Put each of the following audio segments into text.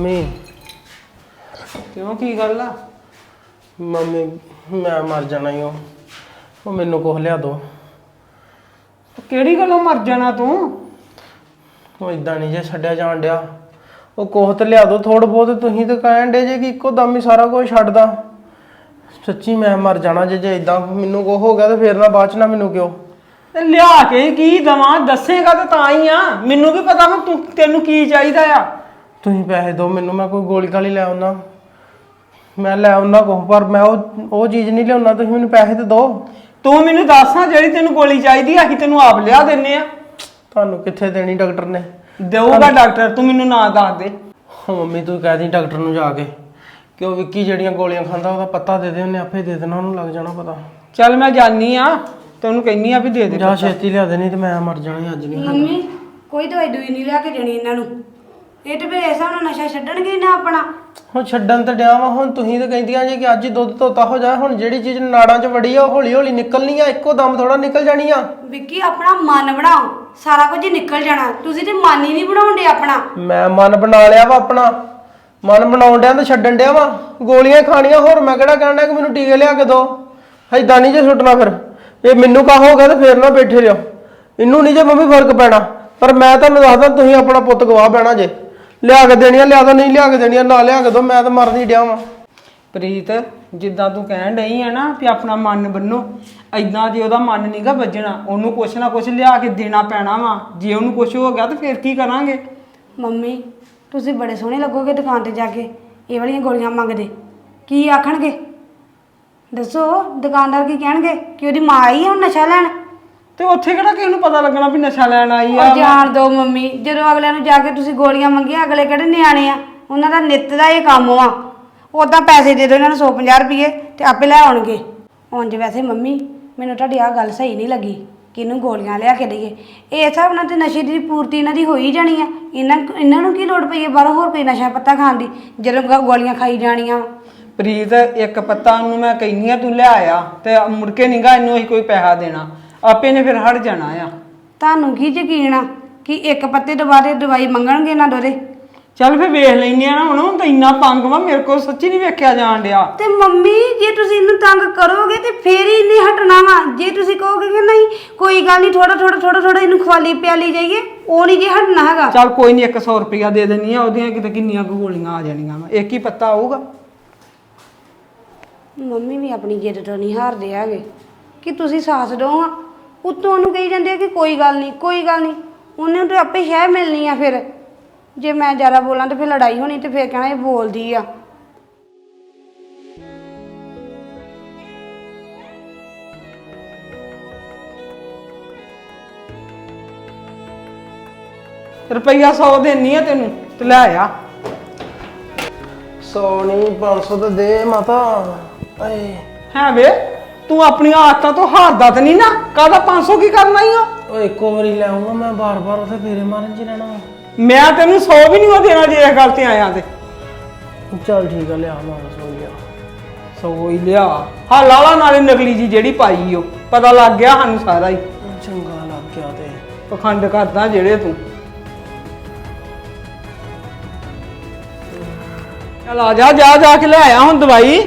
Mummy. ਕਿਉਂ ਕੀ ਗੱਲ ਆ? ਮੰਮੀ ਮੈਂ ਮਰ ਜਾਣਾ ਈ ਓ। ਉਹ ਮੈਨੂੰ ਕੁਛ ਲਿਆ ਦੋ। ਕਿਹੜੀ ਗੱਲੋਂ ਮਰ ਜਾਣਾ ਤੂੰ? ਉਹ ਇਦਾਂ ਨਹੀਂ ਜੇ ਛੱਡਿਆ ਜਾਣ ਡਿਆ। ਉਹ ਕੋਹ ਤੇ ਲਿਆ ਦੋ ਥੋੜ ਬਹੁਤ ਤੁਸੀਂ ਤਾਂ ਕਹਿਣ ਡੇ ਜੇ ਕਿ ਇੱਕੋ ਦਮ ਹੀ ਸਾਰਾ ਕੁਝ ਛੱਡਦਾ। ਸੱਚੀ ਮੈਂ ਮਰ ਜਾਣਾ ਜੇ ਜੇ ਇਦਾਂ ਮੈਨੂੰ ਕੋ ਹੋ ਗਿਆ ਤੇ ਫੇਰ ਨਾ ਬਾਅਦ ਚ ਨਾ ਮੈਨੂੰ ਕਿਉਂ? ਤੇ ਲਿਆ ਕੇ ਕੀ ਦਵਾਂ? ਦੱਸੇਗਾ ਤਾਂ ਤਾਂ ਹੀ ਆ। ਮੈਨੂੰ ਵੀ ਪਤਾ ਤੂੰ ਤੈਨੂੰ ਕੀ ਚਾਹੀਦਾ ਆ। ਤੁਸੀਂ ਪੈਸੇ ਦਿਓ ਮੈਨੂੰ ਮੈਂ ਕੋਈ ਗੋਲੀ ਕਾਲੀ ਲੈ ਆਉਣਾ ਮੈਂ ਲੈ ਆਉਣਾ ਕੋ ਪਰ ਮੈਂ ਉਹ ਉਹ ਚੀਜ਼ ਨਹੀਂ ਲਿਆਉਣਾ ਤੁਸੀਂ ਮੈਨੂੰ ਪੈਸੇ ਤੇ ਦਿਓ। ਤੂੰ ਮੈਨੂੰ ਦੱਸ ਹਾਂ ਜਿਹੜੀ ਤੈਨੂੰ ਗੋਲੀ ਚਾਹੀਦੀ ਆ ਅਸੀਂ ਤੈਨੂੰ ਆਪ ਲਿਆ ਦਿੰਨੇ ਆ। ਤੁਹਾਨੂੰ ਕਿੱਥੇ ਦੇਣੀ ਡਾਕਟਰ ਨੇ? ਦੇਊਗਾ ਡਾਕਟਰ ਤੂੰ ਮੈਨੂੰ ਨਾਂ ਦੱਸ ਦੇ। ਉਹ ਮੰਮੀ ਤੂੰ ਕਹਿ ਦੀ ਡਾਕਟਰ ਨੂੰ ਜਾ ਕੇ। ਕਿ ਉਹ ਵਿੱਕੀ ਜਿਹੜੀਆਂ ਗੋਲੀਆਂ ਖਾਂਦਾ ਉਹਦਾ ਪਤਾ ਦੇ ਦੇ ਉਹਨੇ ਆਪੇ ਦੇ ਦੇਣਾ ਉਹਨੂੰ ਲੱਗ ਜਾਣਾ ਪਤਾ। ਚੱਲ ਮੈਂ ਜਾਨੀ ਆ ਤੈਨੂੰ ਕਹਿੰਨੀ ਆ ਵੀ ਦੇ ਦੇ ਜਾ ਛੇਤੀ ਲਿਆ ਦੇ ਨਹੀਂ ਤੇ ਮੈਂ ਮਰ ਜਾਣਾ ਸੀ ਅੱਜ ਨਹੀਂ ਮੰਮੀ ਕੋਈ ਦਵਾਈ ਦੂਈ ਨਹੀਂ ਲਿਆ ਕੇ ਦੇਣੀ ਇਹਨਾਂ ਨੂੰ। ਇਹ ਤੇ ਫਿਰ ਐਸਾ ਨੂੰ ਨਸ਼ਾ ਛੱਡਣਗੇ ਨਾ ਆਪਣਾ। ਹੁਣ ਛੱਡਣ ਤੇ ਡਿਆ ਵਾ ਹੁਣ ਤੁਸੀਂ ਤਾਂ ਕਹਿੰਦੀਆਂ ਜੇ ਕਿ ਅੱਜ ਹੀ ਦੁੱਧ ਧੋਤਾ ਹੋ ਜਾ ਹੁਣ ਜਿਹੜੀ ਚੀਜ਼ ਨਾੜਾਂ 'ਚ ਵੜੀ ਆ ਉਹ ਹੌਲੀ ਹੌਲੀ ਨਿਕਲਣੀ ਆ ਇੱਕੋ ਦਮ ਥੋੜਾ ਨਿਕਲ ਜਾਣੀ ਆ। ਵਿੱਕੀ ਆਪਣਾ ਮਨ ਬਣਾਓ ਸਾਰਾ ਕੁਝ ਹੀ ਨਿਕਲ ਜਾਣਾ। ਤੁਸੀਂ ਤੇ ਮਨ ਹੀ ਨਹੀਂ ਬਣਾਉਂਦੇ ਆਪਣਾ। ਮੈਂ ਮਨ ਬਣਾ ਲਿਆ ਵਾ ਆਪਣਾ। ਮਨ ਬਣਾਉਣ ਡਿਆ ਤੇ ਛੱਡਣ ਡਿਆ ਵਾ। ਗੋਲੀਆਂ ਖਾਣੀਆਂ ਹੋਰ ਮੈਂ ਕਿਹੜਾ ਕਹਿਣਾ ਕਿ ਮੈਨੂੰ ਟੀਕੇ ਲਿਆ ਕੇ ਦੋ। ਏਦਾਂ ਨਹੀਂ ਜੇ ਸੁੱਟਣਾ ਫਿਰ। ਇਹ ਮੈਨੂੰ ਕਾ ਹੋਗਾ ਤੇ ਫੇਰ ਨਾ ਬੈਠੇ ਰਹੋ ਇਹਨੂੰ ਨਹੀਂ ਜੇ ਮੰਮੀ ਫ਼ਰਕ ਪੈਣਾ। ਪਰ ਮੈਂ ਤੁਹਾਨੂੰ ਦੱਸਦਾ ਤੁਸੀਂ ਆਪਣਾ ਪੁੱਤ ਗਵਾ ਬਹਿਣਾ ਜੇ। ਲਿਆ ਕੇ ਦੇਣੀਆਂ ਲਿਆ ਦੋ ਨਹੀਂ ਲਿਆ ਕੇ ਦੇਣੀਆਂ ਨਾ ਲਿਆ ਕੇ ਦੋ ਮੈਂ ਤਾਂ ਮਰਨੀ ਡਿਆ ਵਾਂ। ਪ੍ਰੀਤ ਜਿੱਦਾਂ ਤੂੰ ਕਹਿਣ ਡਈ ਆ ਨਾ ਵੀ ਆਪਣਾ ਮਨ ਬੰਨੋ ਐਦਾਂ ਜੇ ਉਹਦਾ ਮਨ ਨਹੀਂਗਾ ਵੱਜਣਾ ਉਹਨੂੰ ਕੁਛ ਨਾ ਕੁਛ ਲਿਆ ਕੇ ਦੇਣਾ ਪੈਣਾ ਵਾ। ਜੇ ਉਹਨੂੰ ਕੁਛ ਹੋ ਗਿਆ ਤਾਂ ਫਿਰ ਕੀ ਕਰਾਂਗੇ? ਮੰਮੀ ਤੁਸੀਂ ਬੜੇ ਸੋਹਣੇ ਲੱਗੋਗੇ ਦੁਕਾਨ ਤੇ ਜਾ ਕੇ ਇਹ ਵਾਲੀਆਂ ਗੋਲੀਆਂ ਮੰਗਦੇ। ਕੀ ਆਖਣਗੇ? ਦੱਸੋ ਦੁਕਾਨਦਾਰ ਕੀ ਕਹਿਣਗੇ ਕਿ ਉਹਦੀ ਮਾਂ ਆਈ ਹੈ ਹੁਣ ਨਸ਼ਾ ਲੈਣ? ਤੇ ਉੱਥੇ ਕਿਹੜਾ ਕਿਸੇ ਨੂੰ ਪਤਾ ਲੱਗਣਾ ਵੀ ਨਸ਼ਾ ਲੈਣ ਆਈ ਆ? ਉਹ ਜਾਣ ਦੋ ਮੰਮੀ ਜਦੋਂ ਅਗਲਿਆਂ ਨੂੰ ਜਾ ਕੇ ਤੁਸੀਂ ਗੋਲੀਆਂ ਮੰਗੀਆਂ ਅਗਲੇ ਕਿਹੜੇ ਨਿਆਣੇ ਆ? ਉਹਨਾਂ ਦਾ ਨਿੱਤ ਦਾ ਇਹ ਕੰਮ ਆ। ਉਦਾਂ ਪੈਸੇ ਦੇ ਦਿਓ ਇਹਨਾਂ ਨੂੰ 150 ਰੁਪਏ ਤੇ ਆਪੇ ਲੈ ਆਉਣਗੇ। ਉਂਝ ਵੈਸੇ ਮੰਮੀ ਮੈਨੂੰ ਤੁਹਾਡੀ ਆ ਗੱਲ ਸਹੀ ਨਹੀਂ ਲੱਗੀ ਕਿ ਇਹਨੂੰ ਗੋਲੀਆਂ ਲਿਆ ਕੇ ਦਈਏ? ਇਹ ਹਿਸਾਬ ਨਾਲ ਤੇ ਨਸ਼ੇ ਦੀ ਪੂਰਤੀ ਇਹਨਾਂ ਦੀ ਹੋਈ ਜਾਣੀ ਆ। ਇਹਨਾਂ ਇਹਨਾਂ ਨੂੰ ਕੀ ਲੋੜ ਪਈ ਹੈ ਬਾਹਰੋਂ ਹੋਰ ਕੋਈ ਨਸ਼ਾ ਪੱਤਾ ਖਾਣ ਦੀ ਜਦੋਂ ਗ- ਗੋਲੀਆਂ ਖਾਈ ਜਾਣੀਆਂ। ਪ੍ਰੀਤ ਇੱਕ ਪੱਤਾ ਉਹਨੂੰ ਮੈਂ ਕਹਿੰਨੀ ਆ ਤੂੰ ਲਿਆ ਆ ਤੇ ਮੁੜ ਕੇ ਨਹੀਂਗਾ ਇਹਨੂੰ ਅਸੀਂ ਕੋਈ ਪੈਸਾ ਦੇਣਾ। ਆਪੇ ਨੇ ਫਿਰ ਹਟ ਜਾਣਾ ਆ। ਤੁਹਾਨੂੰ ਕੀ ਯਕੀਨ ਆ ਕਿ ਇੱਕ ਪੱਤੇ ਦੁਬਾਰੇ ਦਵਾਈ ਮੰਗਣਗੇ ਨਾ ਦੋਰੇ? ਚੱਲ ਫਿਰ ਵੇਖ ਲੈਨੇ ਆ ਨਾ ਹੁਣ ਹੁਣ ਤਾਂ ਇੰਨਾ ਪੰਗ ਵਾ ਮੇਰੇ ਕੋਲ ਸੱਚੀ ਨਹੀਂ ਵੇਖਿਆ ਜਾਣ ਡਿਆ। ਤੇ ਮੰਮੀ ਜੇ ਤੁਸੀਂ ਇਹਨੂੰ ਤੰਗ ਕਰੋਗੇ ਤੇ ਫੇਰ ਹੀ ਇਹਨੇ ਹਟਣਾ ਵਾ। ਜੇ ਤੁਸੀਂ ਕਹੋਗੇ ਕਿ ਨਹੀਂ ਕੋਈ ਗੱਲ ਨਹੀਂ ਥੋੜਾ ਥੋੜਾ ਥੋੜਾ ਥੋੜਾ ਇਹਨੂੰ ਖਵਾਲੀ ਪਿਆਲੀ ਜਾਈਏ ਉਹ ਨਹੀਂ ਜੇ ਹਟਣਾ ਹੈਗਾ। ਚੱਲ ਕੋਈ ਨਹੀਂ 100 ਰੁਪਇਆ ਦੇ ਦੇਣੀ ਆ ਉਹਦੀਆਂ ਕਿਤੇ ਕਿੰਨੀਆਂ ਕੁ ਗੋਲੀਆਂ ਆ ਜਾਣੀਆਂ ਵਾ। ਇੱਕ ਹੀ ਪੱਤਾ ਆਊਗਾ। ਮੰਮੀ ਵੀ ਆਪਣੀ ਜਿੱਦ ਤੋਂ ਨਹੀਂ ਹਾਰਦੇ ਹੈਗੇ। ਕਿ ਤੁਸੀਂ ਸਾਥ ਦਿਓ ਉੱਤੋਂ ਉਹਨੂੰ ਕਹੀ ਜਾਂਦੇ ਆ ਕਿ ਕੋਈ ਗੱਲ ਨਹੀਂ ਕੋਈ ਗੱਲ ਨਹੀਂ। ਉਹਨੇ ਤਾਂ ਆਪੇ ਸ਼ਹਿ ਮਿਲਣੀ ਆ ਫਿਰ। ਜੇ ਮੈਂ ਜ਼ਿਆਦਾ ਬੋਲਾਂ ਤਾਂ ਫਿਰ ਲੜਾਈ ਹੋਣੀ ਤੇ ਫਿਰ ਕਹਿਣਾ ਇਹ ਬੋਲਦੀ ਆ। ਰੁਪਈਆ 100 ਦੇਣੀ ਆ ਤੈਨੂੰ ਤੇ ਲੈ ਆ। 100 ਨਹੀਂ 500 ਤਾਂ ਦੇ ਮਾਤਾ। ਏ ਹੈ ਵੇ? ਤੂੰ ਆਪਣੀਆਂ ਆਦਤਾਂ ਤੋਂ ਹਾਰਦਾ ਤੇ ਨਹੀਂ ਨਾ। ਕਾਹਦਾ 500 ਕੀ ਕਰਨਾ ਹੀ ਆ? ਓਏ ਇੱਕੋ ਵਾਰੀ ਲੈ ਆਉਂਗਾ ਮੈਂ ਬਾਰ-ਬਾਰ ਉਥੇ ਫੇਰੇ ਮਾਰਨ ਚ ਹੀ ਰਹਿਣਾ। ਮੈਂ ਤੈਨੂੰ 100 ਵੀ ਨਹੀਂ ਉਹ ਦੇਣਾ ਜੇ ਇਹ ਗੱਲ ਤੇ ਆਇਆ ਤੇ। ਚੱਲ ਠੀਕ ਆ ਲਿਆ ਮਾਰ ਸੋ ਗਿਆ ਸੋ ਹੀ ਲਿਆ। ਹਾਂ ਲਾਲਾ ਨਾਲੇ ਨਕਲੀ ਜੀ ਜਿਹੜੀ ਪਾਈ ਓ ਪਤਾ ਲੱਗ ਗਿਆ ਸਾਨੂੰ ਸਾਰਾ ਹੀ। ਚੰਗਾ ਲੱਗ ਗਿਆ ਤੇ। ਪਖੰਡ ਕਰਦਾ ਜਿਹੜੇ ਤੂੰ। ਚਲ ਆ ਜਾ ਜਾ ਜਾ ਕੇ ਲੈ ਆਇਆ ਹੁਣ ਦਵਾਈ।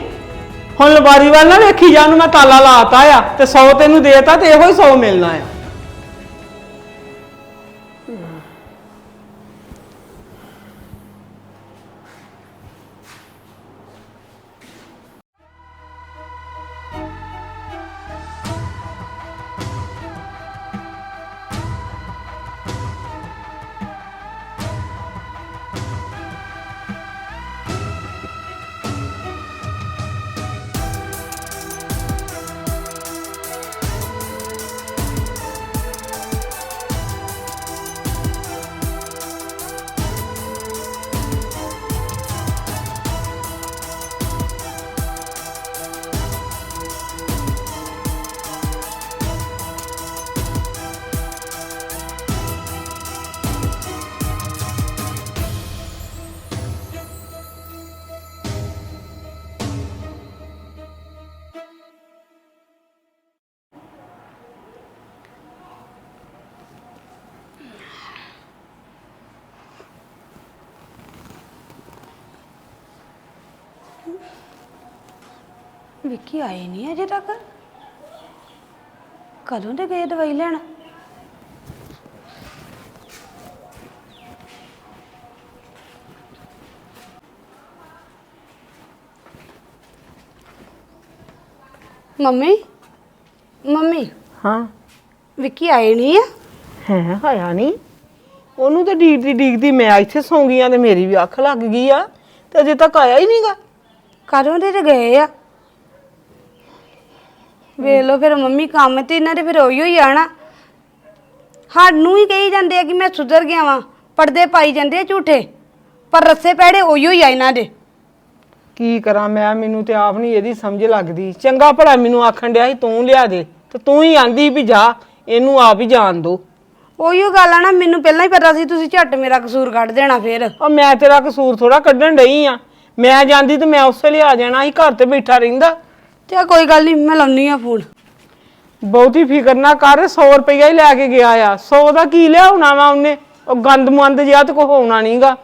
ਹੁਣ ਲਵਾਰੀ ਵੱਲ ਨਾ ਵੇਖੀ ਜਾ ਨੂੰ ਮੈਂ ਤਾਲਾ ਲਾਤਾ ਆ, ਤੇ 100 ਤੈਨੂੰ ਦੇਤਾ ਤੇ ਇਹੋ ਹੀ 100 ਮਿਲਣਾ ਆ। ਵਿੱਕੀ ਆਏ ਨਹੀਂ ਅਜੇ ਤੱਕ। ਕਦੋਂ ਦੇ ਗਏ ਦਵਾਈ ਲੈਣ? ਮੰਮੀ ਮੰਮੀ ਹਾਂ। ਵਿੱਕੀ ਆਏ ਨਹੀਂ ਆ? ਹੈ ਆਇਆ ਨਹੀਂ। ਉਹਨੂੰ ਤਾਂ ਡੀਕਦੀ ਡੀਕਦੀ ਮੈਂ ਇੱਥੇ ਸੌਂ ਗਈ ਆ ਤੇ ਮੇਰੀ ਵੀ ਅੱਖ ਲੱਗ ਗਈ ਆ। ਤੇ ਅਜੇ ਤੱਕ ਆਇਆ ਹੀ ਨਹੀਂਗਾ ਕਦੋਂ ਦੇ ਤੇ ਗਏ ਆ। ਵੇਖ ਲਓ ਫਿਰ ਮੰਮੀ ਕੰਮ ਤੇ ਇਹਨਾਂ ਦੇ ਫਿਰ ਉਹੀ ਹੋਈ ਆਣਾ ਸਾਨੂੰ ਹੀ ਕਹੀ ਜਾਂਦੇ ਆ ਕਿ ਮੈਂ ਸੁਧਰ ਗਿਆ ਵਾਂ ਪਰਦੇ ਪਾਈ ਜਾਂਦੇ ਆ ਝੂਠੇ ਪਰ ਰੱਸੇ ਪੈੜੇ ਉਹੀ ਹੋਈ ਆ ਇਹਨਾਂ ਦੇ। ਕੀ ਕਰਾਂ ਮੈਂ ਮੈਨੂੰ ਤੇ ਆਪ ਨਹੀਂ ਇਹਦੀ ਸਮਝ ਲੱਗਦੀ। ਚੰਗਾ ਭਲਾ ਮੈਨੂੰ ਆਖਣ ਡਿਆ ਸੀ ਤੂੰ ਲਿਆ ਦੇ ਤੇ ਤੂੰ ਹੀ ਆਂਦੀ ਵੀ ਜਾ ਇਹਨੂੰ ਆਪ ਹੀ ਜਾਣ ਦੋ। ਉਹੀਓ ਗੱਲ ਆ ਨਾ ਮੈਨੂੰ ਪਹਿਲਾਂ ਹੀ ਪਤਾ ਸੀ ਤੁਸੀਂ ਝੱਟ ਮੇਰਾ ਕਸੂਰ ਕੱਢ ਦੇਣਾ ਫਿਰ। ਉਹ ਮੈਂ ਤੇਰਾ ਕਸੂਰ ਥੋੜਾ ਕੱਢਣ ਡਈ ਆ। ਮੈਂ ਜਾਂਦੀ ਤੇ ਮੈਂ ਉਸੇ ਲਈ ਆ ਜਾਣਾ ਸੀ ਘਰ ਤੇ ਬੈਠਾ ਰਹਿੰਦਾ। ਤੇ ਕੋਈ ਗੱਲ ਨਹੀਂ ਮੈਂ ਲਾਉਣੀ ਆ ਫੋਨ। ਬਹੁਤੀ ਫਿਕਰ ਨਾ ਕਰ 100 ਰੁਪਈਆ ਹੀ ਲੈ ਕੇ ਗਿਆ ਆ। 100 ਦਾ ਕੀ ਲਿਆਉਣਾ ਵਾ ਉਹਨੇ? ਉਹ ਗੰਦ ਮੰਦ ਜਿਹਾ ਤੇ ਕੋ ਹੋਣਾ ਨਹੀਂਗਾ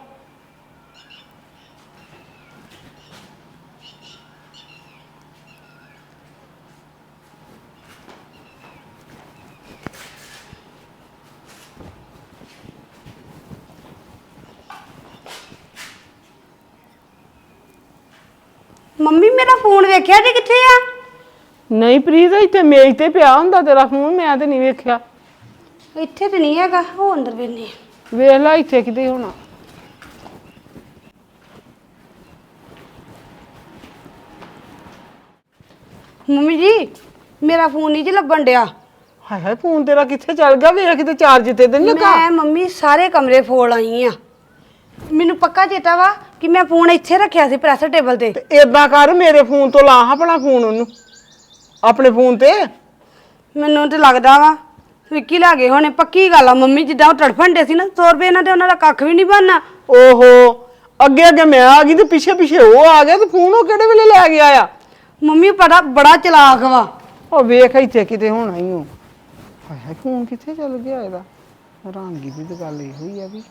ਮੰਮੀ ਮੇਰਾ ਫੋਨ ਵੇਖਿਆ ਜੀ ਕਿੱਥੇ ਆ? ਨਹੀਂ ਪ੍ਰੀਤ ਇੱਥੇ ਮੇਜ਼ ਤੇ ਪਿਆ ਹੁੰਦਾ ਤੇਰਾ ਫੋਨ ਮੈਂ ਤੇ ਨਹੀਂ ਵੇਖਿਆ। ਇੱਥੇ ਤੇ ਨਹੀਂ ਹੈਗਾ ਉਹ ਅੰਦਰ ਵੇਨੇ ਵੇਖ ਲੈ ਇੱਥੇ ਕਿਤੇ ਹੋਣਾ। ਮੰਮੀ ਜੀ ਮੇਰਾ ਫੋਨ ਨਹੀਂ ਜੀ ਲੱਭਣ ਡਿਆ। ਹਾਏ ਹਾਏ ਫੋਨ ਤੇਰਾ ਕਿੱਥੇ ਚੱਲ ਗਿਆ? ਵੇਖ ਕਿਤੇ ਚਾਰਜ ਤੇ ਨਹੀਂ ਲੱਗਾ। ਮੈਂ ਮੰਮੀ ਸਾਰੇ ਕਮਰੇ ਫੋਲ ਆਈ ਆ। ਮੈਨੂੰ ਪੱਕਾ ਚੇਤਾ ਵਾ ਕਿ ਮੈਂ ਫੋਨ ਇੱਥੇ ਰੱਖਿਆ ਸੀ ਪ੍ਰੈਸ ਟੇਬਲ ਤੇ। ਤੇ ਏਦਾਂ ਕਰ ਮੇਰੇ ਫੋਨ ਤੋਂ ਲਾ ਆਪਣਾ ਫੋਨ ਉਹਨੂੰ। ਆਪਣੇ ਫੋਨ ਤੇ? ਮੈਨੂੰ ਤੇ ਲੱਗਦਾ ਵਾ ਵਿੱਕੀ ਲਾ ਗਏ ਹੋਣੇ। ਪੱਕੀ ਗੱਲ ਆ ਮੰਮੀ ਜਿੱਦਾਂ ਉਹ ਤੜਫਣ ਡੇ ਸੀ ਨਾ 100 ਰੁਪਏ ਇਹਨਾਂ ਤੇ ਉਹਨਾਂ ਦਾ ਕੱਖ ਵੀ ਨਹੀਂ ਬਣਨਾ। ਓਹੋ ਅੱਗੇ ਅੱਗੇ ਮੈਂ ਆ ਗਈ ਤੇ ਪਿੱਛੇ ਪਿੱਛੇ ਉਹ ਆ ਗਿਆ ਤੇ ਫੋਨ ਉਹ ਕਿਹੜੇ ਵੇਲੇ ਲੈ ਗਿਆ ਆ? ਮੰਮੀ ਪਤਾ ਬੜਾ ਚਲਾਕ ਵਾ। ਉਹ ਵੇਖ ਇੱਥੇ ਕਿਤੇ ਹੋਣਾ ਹੀ ਉਹ। ਹਾਏ ਹਾਏ ਫੋਨ ਕਿੱਥੇ ਚੱਲ ਗਿਆ ਇਹਦਾ? ਹੈਰਾਨਗੀ ਦੀ ਤਾਂ ਗੱਲ ਇਹੋ ਹੀ ਆ ਵੀ।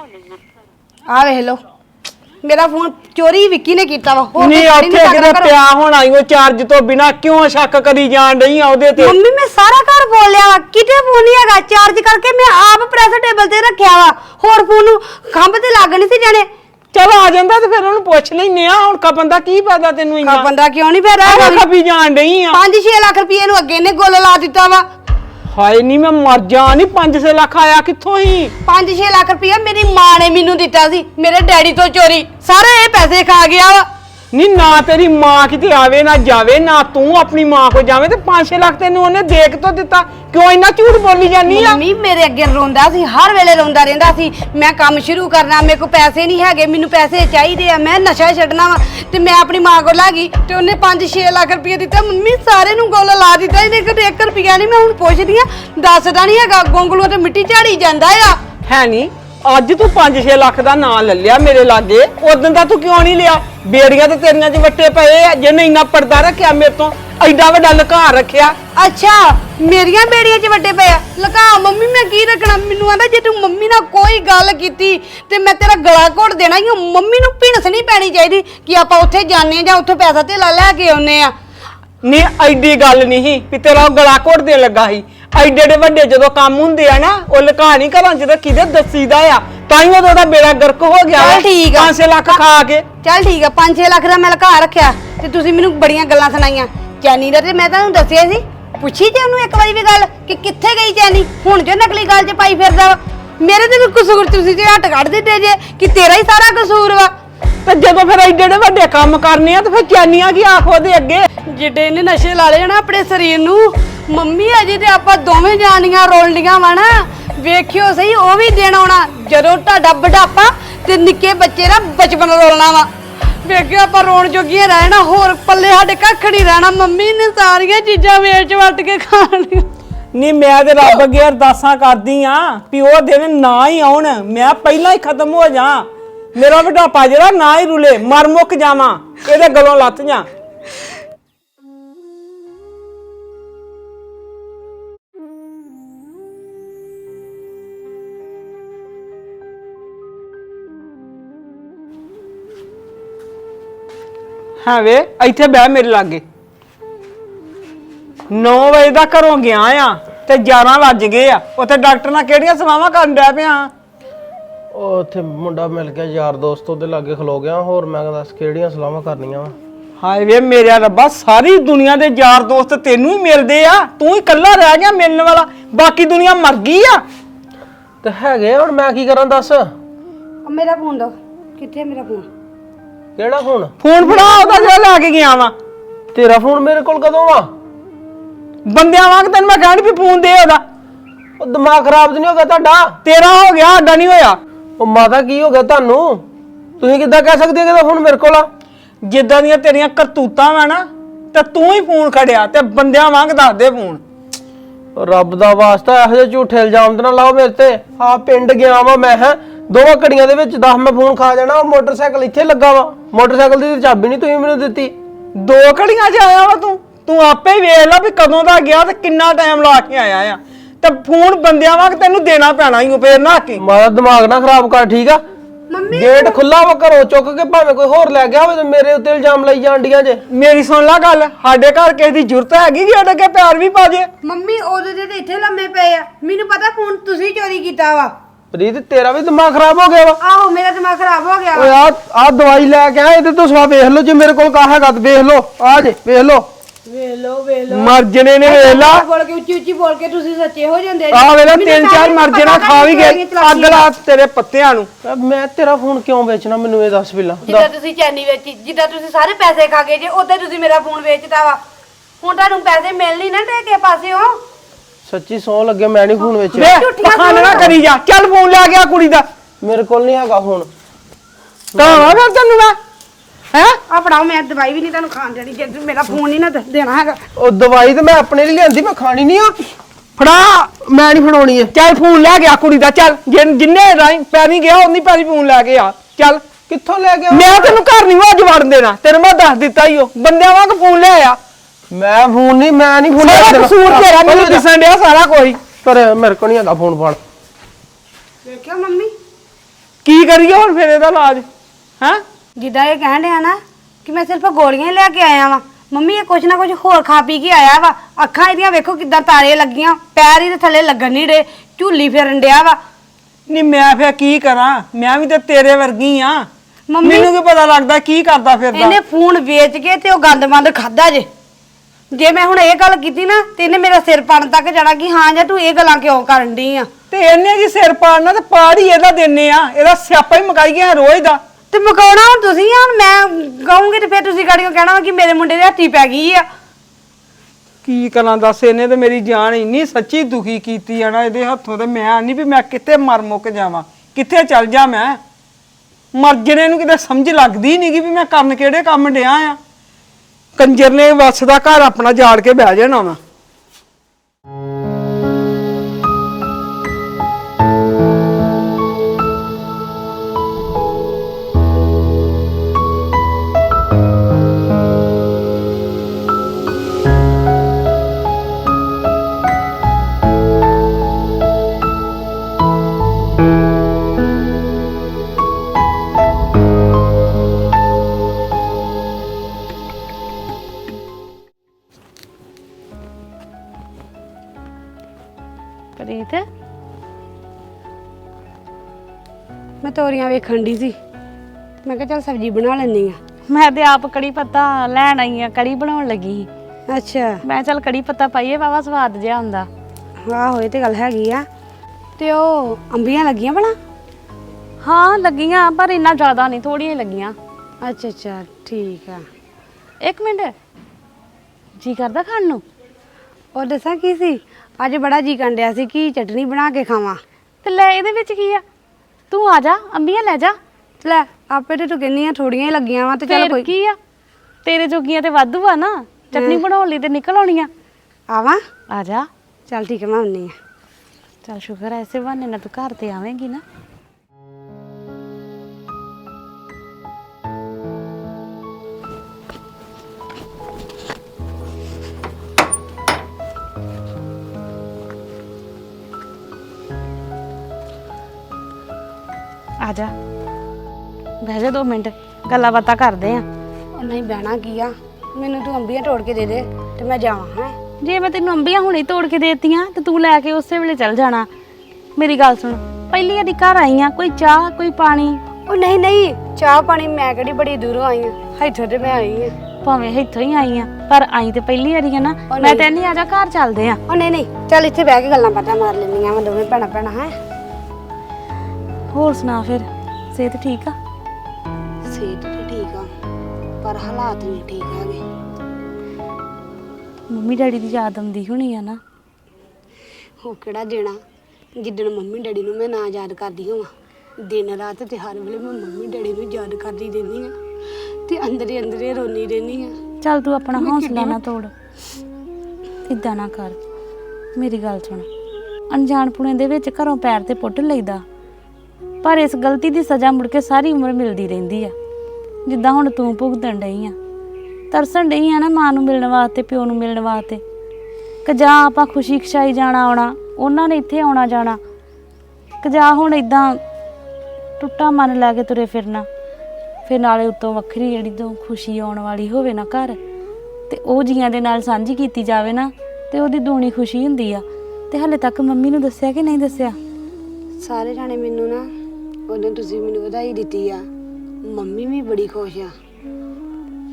ਆ ਵੇਖ ਲਓ। ਮੇਰਾ ਫੋਨ ਚੋਰੀ ਵਿੱਕੀ ਨੇ ਕੀਤਾ ਵਾ। ਹੋਰ ਨਹੀਂ ਕੋਈ ਉੱਥੇ ਕਿਤੇ ਘਰੋਂ। ਪਿਆ ਹੋਣਾ ਈ ਉਹ ਚਾਰਜ ਤੋਂ ਬਿਨਾ ਕਿਉਂ ਸ਼ੱਕ ਕਰੀ ਜਾਣ ਡਈ ਆ ਉਹਦੇ ਤੇ? ਮੰਮੀ ਮੈਂ ਸਾਰਾ ਘਰ ਬੋਲਿਆ ਵਾ। ਕਿਤੇ ਫੋਨ ਨਹੀਂ ਹੈਗਾ। ਚਾਰਜ ਕਰਕੇ ਮੈਂ ਆਪ ਪ੍ਰੈਸ ਟੇਬਲ ਤੇ ਰੱਖਿਆ ਵਾ। ਹੋਰ ਫੋਨ ਨੂੰ ਖੰਭ ਤੇ ਲੱਗ ਨਹੀਂ ਸੀ ਜਾਣੇ। ਚਲ ਆ ਜਾਂਦਾ ਤੇ ਫਿਰ ਉਹਨੂੰ ਪੁੱਛ ਲੈਨੇ ਆ। ਹੁਣ ਕਪਨ ਦਾ ਕੀ ਪਤਾ ਤੈਨੂੰ ਕਾ ਇੰਨਾ ਬੰਦਾ ਕਿਉਂ ਨਹੀਂ ਫੇਰ ਐਵੇਂ ਖਪੀ ਜਾਣ ਡਈ ਆ। 5-6 ਲੱਖ ਰੁਪਏ ਨੂੰ ਅੱਗੇ ਨੇ ਗੋਲ ਲਾ ਦਿੱਤਾ ਵਾ। ਹਾਏ ਨਹੀਂ ਮੈਂ ਮਰ ਜਾ ਨਹੀਂ 5-6 ਲੱਖ ਆਇਆ ਕਿੱਥੋਂ ਹੀ? 5-6 ਲੱਖ ਰੁਪਇਆ ਮੇਰੀ ਮਾਂ ਨੇ ਮੈਨੂੰ ਦਿੱਤਾ ਸੀ, ਮੇਰੇ ਡੈਡੀ ਤੋਂ ਚੋਰੀ। ਸਾਰੇ ਇਹ ਪੈਸੇ ਖਾ ਗਿਆ ਵਾ। ਨਹੀਂ ਨਾ ਤੇਰੀ ਮਾਂ ਕਿਤੇ ਆਵੇ ਨਾ ਜਾਵੇ ਨਾ ਤੂੰ ਆਪਣੀ ਮਾਂ ਕੋ ਜਾਵੇਂ ਤੇ 5-6 ਲੱਖ ਤੈਨੂੰ ਉਹਨੇ ਦੇਖ ਤੋਂ ਦਿੱਤਾ। ਕਿਉਂ ਇੰਨਾ ਝੂਠ ਬੋਲੀ ਜਾਨੀ ਆ? ਮੰਮੀ ਮੇਰੇ ਅੱਗੇ ਰੋਂਦਾ ਸੀ ਹਰ ਵੇਲੇ ਰੋਂਦਾ ਰਹਿੰਦਾ ਸੀ। ਮੈਂ ਕੰਮ ਸ਼ੁਰੂ ਕਰਨਾ ਮੇਰੇ ਕੋਲ ਪੈਸੇ ਨਹੀਂ ਹੈਗੇ ਮੈਨੂੰ ਪੈਸੇ ਚਾਹੀਦੇ ਆ ਮੈਂ ਨਸ਼ਾ ਛੱਡਣਾ ਵਾ ਤੇ ਮੈਂ ਆਪਣੀ ਮਾਂ ਕੋਲ ਲਾ ਗਈ ਤੇ ਉਹਨੇ 5-6 ਲੱਖ ਰੁਪਏ ਦਿੱਤਾ। ਮੰਮੀ ਸਾਰੇ ਨੂੰ ਗੋਲ ਲਾ ਦਿੱਤਾ ਇਹਨੇ ਕਦੇ 1 ਰੁਪਿਆ ਨਹੀਂ ਮੈਂ ਹੁਣ ਪੁੱਛਦੀ ਆ। ਦੱਸਦਾ ਨਹੀਂ ਹੈਗਾ ਗੋਂਗਲੂ ਤੇ ਮਿੱਟੀ ਝਾੜੀ ਜਾਂਦਾ ਆ। ਹੈ ਨਹੀਂ ਅੱਜ ਤੂੰ 5-6 ਲੱਖ ਦਾ ਨਾਂ ਲੈ ਲਿਆ ਮੇਰੇ ਲਾਗੇ ਉਦੋਂ ਦਾ ਤੂੰ ਕਿਉਂ ਨਹੀਂ ਲਿਆ? ਬੇੜੀਆਂ ਤੇ ਤੇਰੀਆਂ 'ਚ ਵੱਟੇ ਪਏ ਆ ਜਿਹਨੇ ਇੰਨਾ ਪਰਦਾ ਰੱਖਿਆ ਮੇਰੇ ਤੋਂ ਐਡਾ ਵੱਡਾ ਲੁਕਾ ਰੱਖਿਆ। ਅੱਛਾ ਮੇਰੀਆਂ ਬੇੜੀਆਂ 'ਚ ਵੱਡੇ ਪਏ ਆ? ਲਗਾ ਮੰਮੀ ਮੈਂ ਕੀ ਰੱਖਣਾ? ਮੈਨੂੰ ਆਂਦਾ ਜੇ ਤੂੰ ਮੰਮੀ ਨਾਲ ਕੋਈ ਗੱਲ ਕੀਤੀ ਤੇ ਮੈਂ ਤੇਰਾ ਗਲਾ ਘੋਟ ਦੇਣਾ ਹੀ ਮੰਮੀ ਨੂੰ ਭਿਣਸ ਨਹੀਂ ਪੈਣੀ ਚਾਹੀਦੀ ਕਿ ਆਪਾਂ ਉੱਥੇ ਆ ਜਾਂ ਉੱਥੋਂ ਪੈਸਾ ਤੇ ਲੈ ਕੇ ਆਉਨੇ ਆ। ਨਹੀਂ ਐਡੀ ਗੱਲ ਨਹੀਂ ਵੀ ਤੇਰਾ ਉਹ ਗਲਾ ਘੋਟ ਦੇਣ ਲੱਗਾ ਸੀ। ਐਡੇ ਡੇ ਵੱਡੇ ਜਦੋਂ ਕੰਮ ਹੁੰਦੇ ਆ ਨਾ ਉਹ ਲੁਕਾ ਨਹੀਂ ਘਰਾਂ 'ਚ ਰੱਖੀ ਦੇ ਦੱਸੀਦਾ ਆ। ਤਾਂ ਹੀ ਉਦੋਂ ਦਾ ਬੇੜਾ ਗਰਕ ਹੋ ਗਿਆ ਚੱਲ ਠੀਕ ਆ। 5 ਲੱਖ ਖਾ ਕੇ। ਚੱਲ ਠੀਕ ਆ 5-6 ਲੱਖ ਦਾ ਮੈਂ ਲਗਾ ਰੱਖਿਆ ਤੇ ਤੁਸੀਂ ਮੈਨੂੰ ਬੜੀਆਂ ਗੱਲਾਂ ਸੁਣਾਈਆਂ। ਚੈਨੀ ਦਾ ਤੇ ਮੈਂ ਤੁਹਾਨੂੰ ਦੱਸਿਆ ਸੀ। ਪੁੱਛੀ ਤੇ ਉਹਨੂੰ ਇੱਕ ਵਾਰੀ ਵੀ ਗੱਲ ਕਿ ਕਿੱਥੇ ਗਈ ਚੈਨੀ? ਹੁਣ ਜੋ ਨਕਲੀ ਗੱਲ 'ਚ ਪਾਈ ਫਿਰਦਾ ਵਾ। ਮੇਰੇ ਤੇ ਵੀ ਕਸੂਰ ਤੁਸੀਂ ਤੇ ਹੱਟ ਕੱਢ ਦਿੱਤੇ ਜੇ ਕਿ ਤੇਰਾ ਹੀ ਸਾਰਾ ਕਸੂਰ ਵਾ। ਤੇ ਜਦੋਂ ਫਿਰ ਐਡੇ ਡੇ ਵੱਡੇ ਕੰਮ ਕਰਨੇ ਆ ਤੇ ਫਿਰ ਚਾਨੀਆਂ ਕੀ ਆਖ ਉਹਦੇ ਅੱਗੇ? ਜਿੱਡੇ ਇਹਨੇ ਨਸ਼ੇ ਲਾ ਲਏ ਨਾ ਆਪਣੇ ਸਰੀਰ ਨੂੰ ਮੰਮੀ, ਅਜੇ ਤੇ ਆਪਾਂ ਦੋਵੇਂ ਜਾਣੀਆਂ ਰੋਲਡੀਆਂ ਵਾ ਨਾ। ਵੇਖਿਓ ਸਹੀ, ਉਹ ਵੀ ਦਿਨ ਆਉਣਾ। ਜਦੋਂ ਤੁਹਾਡਾ ਬੁਢਾਪਾ ਤੇ ਨਿੱਕੇ ਬੱਚੇ ਦਾ ਬਚਪਨ ਰੋਲਣਾ ਵਾ। ਵੇਖਿਓ ਆਪਾਂ ਰੋਣ ਜੋਗੀਆਂ ਰਹਿਣਾ, ਹੋਰ ਪੱਲੇ ਸਾਡੇ ਕੱਖ ਨਹੀਂ ਰਹਿਣਾ। ਮੰਮੀ ਨੇ ਸਾਰੀਆਂ ਚੀਜ਼ਾਂ ਵੇਚ ਵੱਟ ਕੇ ਖਾਣੀਆਂ ਨਹੀਂ, ਮੈਂ ਤੇ ਰੱਬ ਅੱਗੇ ਅਰਦਾਸਾਂ ਕਰਦੀ ਆ ਵੀ ਉਹ ਦਿਨ ਨਾ ਹੀ ਆਉਣ। ਮੈਂ ਪਹਿਲਾਂ ਹੀ ਖਤਮ ਹੋ ਜਾ ਮੇਰਾ ਬੁਢਾਪਾ ਜਿਹੜਾ ਨਾ ਹੀ ਰੁਲੇ, ਮਰ ਮੁੱਕ ਜਾਵਾਂ। ਇਹਦੇ ਗਲੋਂ ਲੱਤ ਜਾ ਹਾਂ ਵੇ ਇੱਥੇ ਬਹਿ ਮੇਰੇ ਲਾਗੇ। 9 ਵਜੇ ਦਾ ਘਰੋਂ ਗਿਆ ਆ ਤੇ 11 ਵੱਜ ਗਏ ਆ। ਉੱਥੇ ਡਾਕਟਰ ਨਾਲ ਕਿਹੜੀਆਂ ਸਲਾਹਾਂ ਕਰਨ ਡਿਆ ਪਿਆ? ਉਹ ਉੱਥੇ ਮੁੰਡਾ ਮਿਲ ਗਿਆ ਯਾਰ ਦੋਸਤ ਉਹਦੇ ਲਾਗੇ ਖਲੋ ਗਿਆ। ਹੋਰ ਮੈਂ ਦੱਸ ਕਿਹੜੀਆਂ ਸਲਾਹਾਂ ਕਰਨੀਆਂ ਵਾ? ਹਾਏ ਵੇ ਮੇਰੇ ਰੱਬਾ ਸਾਰੀ ਦੁਨੀਆ ਦੇ ਯਾਰ ਦੋਸਤ ਤੈਨੂੰ ਹੀ ਮਿਲਦੇ ਆ। ਤੂੰ ਹੀ ਇਕੱਲਾ ਰਹਿ ਗਿਆ ਮਿਲਣ ਵਾਲਾ। ਬਾਕੀ ਦੁਨੀਆ ਮਰ ਗਈ ਆ। ਤੇ ਹੈਗੇ ਆ, ਹੁਣ ਮੈਂ ਕੀ ਕਰਾਂ ਦੱਸ? ਮੇਰਾ ਫੋਨ ਦੋ। ਕਿੱਥੇ ਮੇਰਾ ਫੋਨ? ਕਿਹੜਾ ਫੋਨ? ਫੋਨ ਫੜਾ ਉਹਦਾ ਜਿਹੜਾ ਲੈ ਕੇ ਗਿਆ ਵਾ। ਤੇਰਾ ਫੋਨ ਮੇਰੇ ਕੋਲ ਕਦੋਂ ਆ? ਬੰਦਿਆਂ ਵਾਂਗ ਤੈਨੂੰ ਮੈਂ ਕਹਿਣ ਵੀ ਫੋਨ ਦੇ ਉਹਦਾ। ਉਹ ਦਿਮਾਗ ਖਰਾਬ ਨਹੀਂ ਹੋ ਗਿਆ ਤੁਹਾਡਾ? ਤੇਰਾ ਹੋ ਗਿਆ ਸਾਡਾ ਨਹੀਂ ਹੋਇਆ। ਉਹ ਮਾਤਾ ਕੀ ਹੋ ਗਿਆ ਤੁਹਾਨੂੰ? ਤੁਸੀਂ ਕਿੱਦਾਂ ਕਹਿ ਸਕਦੇ ਹੋ ਕਿ ਫੋਨ ਮੇਰੇ ਕੋਲ ਆ? ਜਿੱਦਾਂ ਦੀਆਂ ਤੇਰੀਆਂ ਕਰਤੂਤਾਂ ਵਾ ਨਾ ਤੇ ਤੂੰ ਹੀ ਫੋਨ ਖੜਿਆ ਤੇ ਬੰਦਿਆਂ ਵਾਂਗ ਦੱਸ ਦੇ ਫੋਨ। ਰੱਬ ਦਾ ਵਾਸਤਾ ਇਹੋ ਜਿਹੇ ਝੂਠੇ ਇਲਜ਼ਾਮ ਤੇ ਨਾ ਲਾਓ ਮੇਰੇ ਤੇ। ਆ ਪਿੰਡ ਗਿਆ ਵਾਂ ਮੈਂ ਹੈ। ਦੋਵਾਂ ਘੜੀਆਂ ਦੇ ਵਿੱਚ 10 ਮੈਂ ਫੋਨ ਖਾ ਜਾਣਾ ਉਹ ਮੋਟਰਸਾਈਕਲ ਇੱਥੇ ਲੱਗਾ ਵਾ। ਮੋਟਰਸਾਈਕਲ ਦੀ ਚਾਬੀ ਨਹੀਂ ਤੁਸੀਂ ਮੈਨੂੰ ਦਿੱਤੀ। ਦੋ ਘੜੀਆਂ 'ਚ ਆਇਆ ਵਾ ਤੂੰ? ਤੂੰ ਆਪੇ ਹੀ ਵੇਖ ਲੈ ਵੀ ਕਦੋਂ ਦਾ ਗਿਆ ਤੇ ਕਿੰਨਾ ਟਾਈਮ ਲਾ ਕੇ ਆਇਆ ਆ। ਤੇ ਫੋਨ ਬੰਦਿਆਂ ਵਾਂਗ ਤੈਨੂੰ ਦੇਣਾ ਪੈਣਾ ਹੀ ਫੇਰ ਨਾ ਕੇ। ਮਾਰਾ ਦਿਮਾਗ ਨਾ ਖਰਾਬ ਕਰ ਠੀਕ ਆ? ਮੰਮੀ ਗੇਟ ਖੁੱਲਾ ਵਾ ਘਰੋਂ ਚੁੱਕ ਕੇ ਭਾਵੇਂ ਕੋਈ ਹੋਰ ਲੈ ਗਿਆ ਹੋਵੇ ਤੇ ਮੇਰੇ ਉੱਤੇ ਇਲਜ਼ਾਮ ਲਾਈ ਜਾਂਦੀਆਂ ਜੇ। ਮੇਰੀ ਸੁਣ ਲੈ ਗੱਲ ਸਾਡੇ ਘਰ ਕਿਸੇ ਦੀ ਜ਼ਰੂਰਤ ਹੈਗੀ ਕਿ ਸਾਡੇ ਕੇ ਪਿਆਰ ਵੀ ਪਾ ਜੇ। ਮੰਮੀ ਉਹਦੇ ਦੇ ਤੇ ਇੱਥੇ ਲੰਮੇ ਪਏ ਆ। ਮੈਨੂੰ ਪਤਾ ਫੋਨ ਤੁਸੀਂ ਚੋਰੀ ਕੀਤਾ ਵਾ। ਪ੍ਰੀਤ ਤੇਰਾ ਵੀ ਦਿਮਾਗ ਖਰਾਬ ਹੋ ਗਿਆ ਵਾ। ਆਹੋ ਮੇਰਾ ਦਿਮਾਗ ਖਰਾਬ ਹੋ ਗਿਆ ਵਾ। ਓਏ ਆ ਆ ਦਵਾਈ ਲੈ ਕੇ ਆ ਇਹਦੇ ਤੋਂ ਸਵਾ ਵੇਖ ਲਓ ਜੇ ਮੇਰੇ ਕੋਲ ਕਾ ਹੈਗਾ ਤੇ ਵੇਖ ਲਓ। ਆ ਜੇ ਵੇਖ ਲਓ। ਵੇਖ ਲਓ ਵੇਖ ਲਓ। ਮਰ ਜਣੇ ਨੇ ਵੇਖ ਲਾ। ਬੋਲ ਕੇ ਉੱਚੀ ਉੱਚੀ ਬੋਲ ਕੇ ਤੁਸੀਂ ਸੱਚੇ ਹੋ ਜਾਂਦੇ ਆ ਵੇਲਾ ਮੈਨੂੰ ਤਿੰਨ ਤਾਂ ਚਾਰ ਨਹੀਂ ਮਰ ਜਣਾ ਪਤਾ ਖਾ ਵੀ ਚੋਰੀਆਂ ਗਏ ਚਲਾਕੀਆਂ। ਅੱਗ ਲਾ ਤੇਰੇ ਪੱਤਿਆਂ ਨੂੰ। ਅ, ਮੈਂ ਤੇਰਾ ਫੋਨ ਕਿਉਂ ਵੇਚਣਾ ਮੈਨੂੰ ਇਹ ਦੱਸ ਜਿੱਦਾਂ ਤੁਸੀਂ ਚੈਨੀ ਵੇਚੀ ਜਿੱਦਾਂ ਤੁਸੀਂ ਸਾਰੇ ਪੈਸੇ ਖਾ ਗਏ ਜੇ ਉਦਾਂ ਤੁਸੀਂ ਮੇਰਾ ਫੋਨ ਵੇਚਦਾ ਵਾ। ਹੁਣ ਤੁਹਾਨੂੰ ਪੈਸੇ ਮਿਲ ਨਹੀਂ ਨਾ ਟੇਕੇ ਪਾਸੇ ਹੋ ਸੱਚੀ ਸੌ ਲੱਗੇ ਮੈਂ ਨਹੀਂ ਫੋਨ ਵੇਚਿਆ ਵੇ ਝੂਠੀਆਂ ਪਖਾਨਾ ਨਾ ਕਰੀ ਜਾ। ਚੱਲ ਫੋਨ ਲੈ ਗਿਆ ਕੁੜੀ ਦਾ। ਮੇਰੇ ਕੋਲ ਨਹੀਂ ਹੈਗਾ ਫੋਨ। ਕਹਾਂ ਫਿਰ ਤੈਨੂੰ ਮੈਂ। ਹੈ? ਆ ਫੜਾਓ ਮੈਂ ਦਵਾਈ ਵੀ ਨਹੀਂ ਤੁਹਾਨੂੰ ਖਾਣ ਦੇਣੀ। ਜੇ ਮੇਰਾ ਫੋਨ ਨਹੀਂ ਨਾ ਦੇ- ਦੇਣਾ ਹੈਗਾ। ਉਹ ਦਵਾਈ ਤੇ ਮੈਂ ਆਪਣੇ ਲਈ ਲਿਆਂਦੀ ਮੈਂ ਖਾਣੀ ਨਹੀਂ ਆ। ਫੜਾ ਮੈਂ ਨਹੀਂ ਫੜਾਉਣੀ ਏ ਚੱਲ ਫੋਨ ਲੈ ਗਿਆ ਕੁੜੀ ਦਾ ਚੱਲ। ਜਿਨ- ਜਿੰਨੇ ਰਾਈ ਪੈਰੀ ਗਿਆ ਉਨੀ ਪੈਰੀ ਫੋਨ ਲੈ ਕੇ ਆ। ਚੱਲ। ਕਿੱਥੋਂ ਲੈ ਕੇ ਮੈਂ ਤੈਨੂੰ ਘਰ ਨਹੀਂ ਅੱਜ ਵੜਨ ਦੇਣਾ। ਤੈਨੂੰ ਮੈਂ ਦੱਸ ਦਿੱਤਾ ਹੀ ਉਹ। ਬੰਦਿਆਂ ਵਾਂਗ ਫੋਨ ਲੈ ਆ। ਮੈਂ ਫੋਨ ਨਹੀਂ ਮੈਂ ਨਹੀਂ ਫੋਨ ਸਾਰਾ ਕੇ ਕਸੂਰ ਤੇਰਾ ਮੈਨੂੰ ਦਿਸਣ ਡਿਆ ਸਾਰਾ ਕੋਈ। ਪਰ ਮੇਰੇ ਕੋਲ ਨਹੀਂ ਹੈਗਾ ਫੋਨ ਫੜ ਵੇਖਿਆ ਮੰਮੀ। ਕੀ ਕਰੀਏ ਹੁਣ ਫਿਰ ਇਹਦਾ ਇਲਾਜ? ਹੈ? ਜਿੱਦਾਂ ਇਹ ਕਹਿਣ ਡਿਆ ਨਾ ਕਿ ਮੈਂ ਸਿਰਫ ਗੋਲੀਆਂ ਹੀ ਲੈ ਕੇ ਆਇਆ ਵਾਂ। ਮੰਮੀ ਇਹ ਕੁਛ ਨਾ ਕੁਛ ਹੋਰ ਖਾ ਪੀ ਕੇ ਆਇਆ ਵਾ। ਅੱਖਾਂ ਇਹਦੀਆਂ ਵੇਖੋ ਕਿੱਦਾਂ ਤਾਰੇ ਲੱਗੀਆਂ। ਪੈਰ ਇਹਦੇ ਥੱਲੇ ਲੱਗਣ ਨਹੀਂ ਡੇ। ਝੂਲੀ ਫਿਰਨ ਡਿਆ ਵਾ। ਨਹੀਂ ਮੈਂ ਫਿਰ ਕੀ ਕਰਾਂ? ਮੈਂ ਵੀ ਤੇ ਤੇਰੇ ਵਰਗੀ ਆ। ਮੰਮੀ। ਮੈਨੂੰ ਕੀ ਪਤਾ ਲੱਗਦਾ ਕੀ ਕਰਦਾ ਫਿਰਦਾ। ਇਹਨੇ ਫੋਨ ਵੇਚ ਕੇ ਤੇ ਉਹ ਗੰਦ ਮੰਦ ਖਾਦਾ ਜੇ। ਜੇ ਮੈਂ ਹੁਣ ਇਹ ਗੱਲ ਕੀਤੀ ਨਾ ਤੇ ਇਹਨੇ ਮੇਰਾ ਸਿਰ ਪਾਣ ਤੱਕ ਜਾਣਾ ਕਿ ਹਾਂ ਜਾਂ ਤੂੰ ਇਹ ਗੱਲਾਂ ਕਿਉਂ ਕਰਨ ਡਈ ਆ? ਤੇ ਇਹਨੇ ਜੀ ਸਿਰ ਪਾੜਨਾ ਤੇ ਪਾੜ ਹੀ ਇਹਦਾ ਦਿੰਨੇ ਆ ਇਹਦਾ ਸਿਆਪਾ ਹੀ ਮਕਾਈਏ ਰੋਜ਼ ਦਾ। ਤੇ ਮਕਾਉਣਾ ਹੁਣ ਤੁਸੀਂ ਆ ਹੁਣ ਮੈਂ ਕਹੂੰਗੀ ਤੇ ਫਿਰ ਤੁਸੀਂ ਗਾੜੀਆਂ ਕਹਿਣਾ ਵਾ ਕਿ ਮੇਰੇ ਮੁੰਡੇ ਦੇ ਹੱਥੀ ਪੈ ਗਈ ਆ। ਕੀ ਕਰਾਂ ਦੱਸ ਇਹਨੇ ਤੇ ਮੇਰੀ ਜਾਨ ਇੰਨੀ ਸੱਚੀ ਦੁਖੀ ਕੀਤੀ ਆ ਨਾ ਇਹਦੇ ਹੱਥੋਂ ਤੇ ਮੈਂ ਨਹੀਂ ਵੀ ਮੈਂ ਕਿੱਥੇ ਮਰ ਮੁੱਕ ਜਾਵਾਂ ਕਿੱਥੇ ਚੱਲ ਜਾ ਮੈਂ? ਮਰ ਜਣੇ ਨੂੰ ਕਿਤੇ ਸਮਝ ਲੱਗਦੀ ਨਹੀਂ ਕਿ ਵੀ ਮੈਂ ਕਰਨ ਕਿਹੜੇ ਕੰਮ ਡਿਆ ਆ? ਕੰਜਰ ਨੇ ਵੱਸ ਦਾ ਘਰ ਆਪਣਾ ਜਾੜ ਕੇ ਬਹਿ ਜਾਣਾ ਵਾ। ਮੈਂ ਤੋਰੀਆਂ ਵੇਖਣ ਦੀ ਸੀ। ਮੈਂ ਕਿਹਾ ਚੱਲ ਸਬਜ਼ੀ ਬਣਾ ਲੈਣੀ ਆ ਮੈਂ ਤੇ ਆਪ ਕੜੀ ਪੱਤਾ ਲੈਣ ਆਈ ਆ ਕੜੀ ਬਣਾਉਣ ਲੱਗੀ ਸੀ। ਅੱਛਾ। ਮੈਂ ਚੱਲ ਕੜੀ ਪੱਤਾ ਪਾਈਏ ਵਾਵਾ ਸਵਾਦ ਜਿਹਾ ਹੁੰਦਾ ਆਹੋ ਇਹ ਤੇ ਗੱਲ ਹੈਗੀ ਆ। ਤੇ ਉਹ ਅੰਬੀਆਂ ਲੱਗੀਆਂ ਬਣਾ ਹਾਂ ਲੱਗੀਆਂ ਪਰ ਇੰਨਾ ਜ਼ਿਆਦਾ ਨਹੀਂ ਥੋੜੀਆਂ ਹੀ ਲੱਗੀਆਂ। ਅੱਛਾ ਅੱਛਾ ਠੀਕ ਆ। ਇੱਕ ਮਿੰਟ। ਜੀ ਕਰਦਾ ਖਾਣ ਨੂੰ? ਉਹ ਦੱਸਾਂ ਕੀ ਸੀ? ਅੱਜ ਬੜਾ ਜੀ ਕੰਡਿਆ ਸੀ ਕਿ ਚਟਨੀ ਬਣਾ ਕੇ ਖਾਵਾਂ। ਤੇ ਲੈ ਇਹਦੇ ਵਿੱਚ ਕੀ ਆ? ਤੂੰ ਆ ਜਾ ਅੰਬੀਆਂ ਲੈ ਜਾ। ਲੈ ਆਪੇ ਤੇ ਤੂੰ ਕਹਿੰਦੀ ਆ ਥੋੜੀਆਂ ਹੀ ਲੱਗੀਆਂ ਵਾ ਤੇ ਚੱਲ ਫੇਰ ਕੋਈ ਕੀ ਆ? ਤੇਰੇ ਜੋਗੀਆਂ ਤੇ ਵਾਧੂ ਆ ਨਾ ਚਟਨੀ ਬਣਾਉਣ ਲਈ ਤੇ ਨਿਕਲ ਆਉਣੀਆਂ। ਆਵਾਂ? ਆ ਜਾ। ਚੱਲ ਠੀਕ ਹੈ ਮੈਂ ਆਉਣੀ ਆ। ਚੱਲ ਸ਼ੁਕਰ ਐ ਇਸੇ ਬਹਾਨੇ ਨਾਲ ਤੂੰ ਘਰ ਤੇ ਆਵੇਂਗੀ ਨਾ। ਆ ਜਾ। ਬਹਿ ਜਾ ਦੋ ਮਿੰਟ ਗੱਲਾਂ ਬਾਤਾਂ ਕਰਦੇ ਆ। ਉਹ ਨਹੀਂ ਬਹਿਣਾ ਕੀ ਆ? ਮੈਨੂੰ ਤੂੰ ਅੰਬੀਆਂ ਤੋੜ ਕੇ ਦੇ ਦੇ ਤੇ ਮੈਂ ਜਾਵਾਂ ਹੈ? ਜੇ ਮੈਂ ਤੈਨੂੰ ਅੰਬੀਆਂ ਹੁਣੇ ਤੋੜ ਕੇ ਦੇਤੀਆਂ ਤੇ ਤੂੰ ਲੈ ਕੇ ਉਸੇ ਵੇਲੇ ਚੱਲ ਜਾਣਾ। ਮੇਰੀ ਗੱਲ ਸੁਣ ਪਹਿਲੀ ਵਾਰੀ ਘਰ ਆਈ ਆ ਕੋਈ ਚਾਹ ਕੋਈ ਪਾਣੀ? ਉਹ ਨਹੀਂ ਨਹੀਂ ਚਾਹ ਪਾਣੀ ਮੈਂ ਕਿਹੜੀ ਬੜੀ ਦੂਰੋਂ ਆਈ ਆ? ਇੱਥੋਂ ਤੇ ਮੈਂ ਆਈ ਆ। ਭਾਵੇਂ ਇੱਥੋਂ ਹੀ ਆਈ ਆ ਪਰ ਆਈ ਤੇ ਪਹਿਲੀ ਵਾਰੀ ਆ ਨਾ। ਮੈਂ ਤੇ ਨਹੀਂ ਆ ਜਾ ਘਰ ਚੱਲਦੇ ਆ। ਉਹ ਨਹੀਂ ਨਹੀਂ ਚੱਲ ਇੱਥੇ ਬਹਿ ਕੇ ਗੱਲਾਂ ਬਾਤਾਂ ਮਾਰ ਲੈਂਦੀਆਂ ਮੈਂ ਦੋਵੇਂ ਭੈਣਾਂ ਭੈਣਾਂ ਹੈ? ਹੋਰ ਸੁਣਾ ਫਿਰ ਸਿਹਤ ਠੀਕ ਆ? ਸਿਹਤ ਤੇ ਠੀਕ ਆ ਪਰ ਹਾਲਾਤ ਨਹੀਂ ਠੀਕ ਹੈਗੇ। ਮੰਮੀ ਡੈਡੀ ਦੀ ਯਾਦ ਆਉਂਦੀ ਹੋਣੀ ਆ ਨਾ? ਉਹ ਕਿਹੜਾ ਦੇਣਾ? ਜਿੱਦਣ ਮੰਮੀ ਡੈਡੀ ਨੂੰ ਮੈਂ ਨਾ ਯਾਦ ਕਰਦੀ ਹਾਂ ਦਿਨ ਰਾਤ ਤੇ ਹਰ ਵੇਲੇ ਮੈਂ ਮੰਮੀ ਡੈਡੀ ਨੂੰ ਯਾਦ ਕਰਦੀ ਰਹਿੰਦੀ ਆ ਤੇ ਅੰਦਰੇ ਅੰਦਰੇ ਰੋਣੀ ਰਹਿੰਦੀ ਆ। ਚੱਲ ਤੂੰ ਆਪਣਾ ਹੌਸਲਾ ਨਾ ਤੋੜ ਇਦਾਂ ਨਾ ਕਰ। ਮੇਰੀ ਗੱਲ ਸੁਣ ਅਣਜਾਣ ਪੁਣੇ ਦੇ ਵਿੱਚ ਘਰੋਂ ਪੈਰ ਤੇ ਪੁੱਟ ਲਈਦਾ। ਪਰ ਇਸ ਗਲਤੀ ਦੀ ਸਜ਼ਾ ਮੁੜ ਕੇ ਸਾਰੀ ਉਮਰ ਮਿਲਦੀ ਰਹਿੰਦੀ ਆ। ਜਿੱਦਾਂ ਹੁਣ ਤੂੰ ਭੁਗਤਣ ਡਈ ਆ। ਤਰਸਣ ਡਈ ਆ ਨਾ ਮਾਂ ਨੂੰ ਮਿਲਣ ਵਾਸਤੇ, ਪਿਓ ਨੂੰ ਮਿਲਣ ਵਾਸਤੇ। ਕਿ ਜਾਂ ਆਪਾਂ ਖੁਸ਼ੀ ਖਸ਼ਾਈ ਜਾਣਾ ਆਉਣਾ, ਉਹਨਾਂ ਨੇ ਇੱਥੇ ਆਉਣਾ ਜਾਣਾ। ਕਿ ਜਾਂ ਹੁਣ ਇਦਾਂ ਟੁੱਟਾ ਮਨ ਲੈ ਕੇ ਤੁਰੇ ਫਿਰਨਾ। ਫਿਰ ਨਾਲੇ ਉੱਤੋਂ ਵੱਖਰੀ ਜਿਹੜੀ ਤੋਂ ਖੁਸ਼ੀ ਆਉਣ ਵਾਲੀ ਹੋਵੇ ਨਾ ਘਰ, ਤੇ ਉਹ ਜੀਆਂ ਦੇ ਨਾਲ ਸਾਂਝੀ ਕੀਤੀ ਜਾਵੇ ਨਾ, ਤੇ ਉਹਦੀ ਦੂਣੀ ਖੁਸ਼ੀ ਹੁੰਦੀ ਆ। ਤੇ ਹਲੇ ਤੱਕ ਮੰਮੀ ਨੂੰ ਦੱਸਿਆ ਕਿ ਨਹੀਂ ਦੱਸਿਆ? ਸਾਰੇ ਜਾਣੇ ਮੈਨੂੰ ਨਾ ਉਦੋਂ ਤੁਸੀਂ ਮੈਨੂੰ ਵਧਾਈ ਦਿੱਤੀ ਆ। ਮੰਮੀ ਵੀ ਬੜੀ ਖੁਸ਼ ਆ।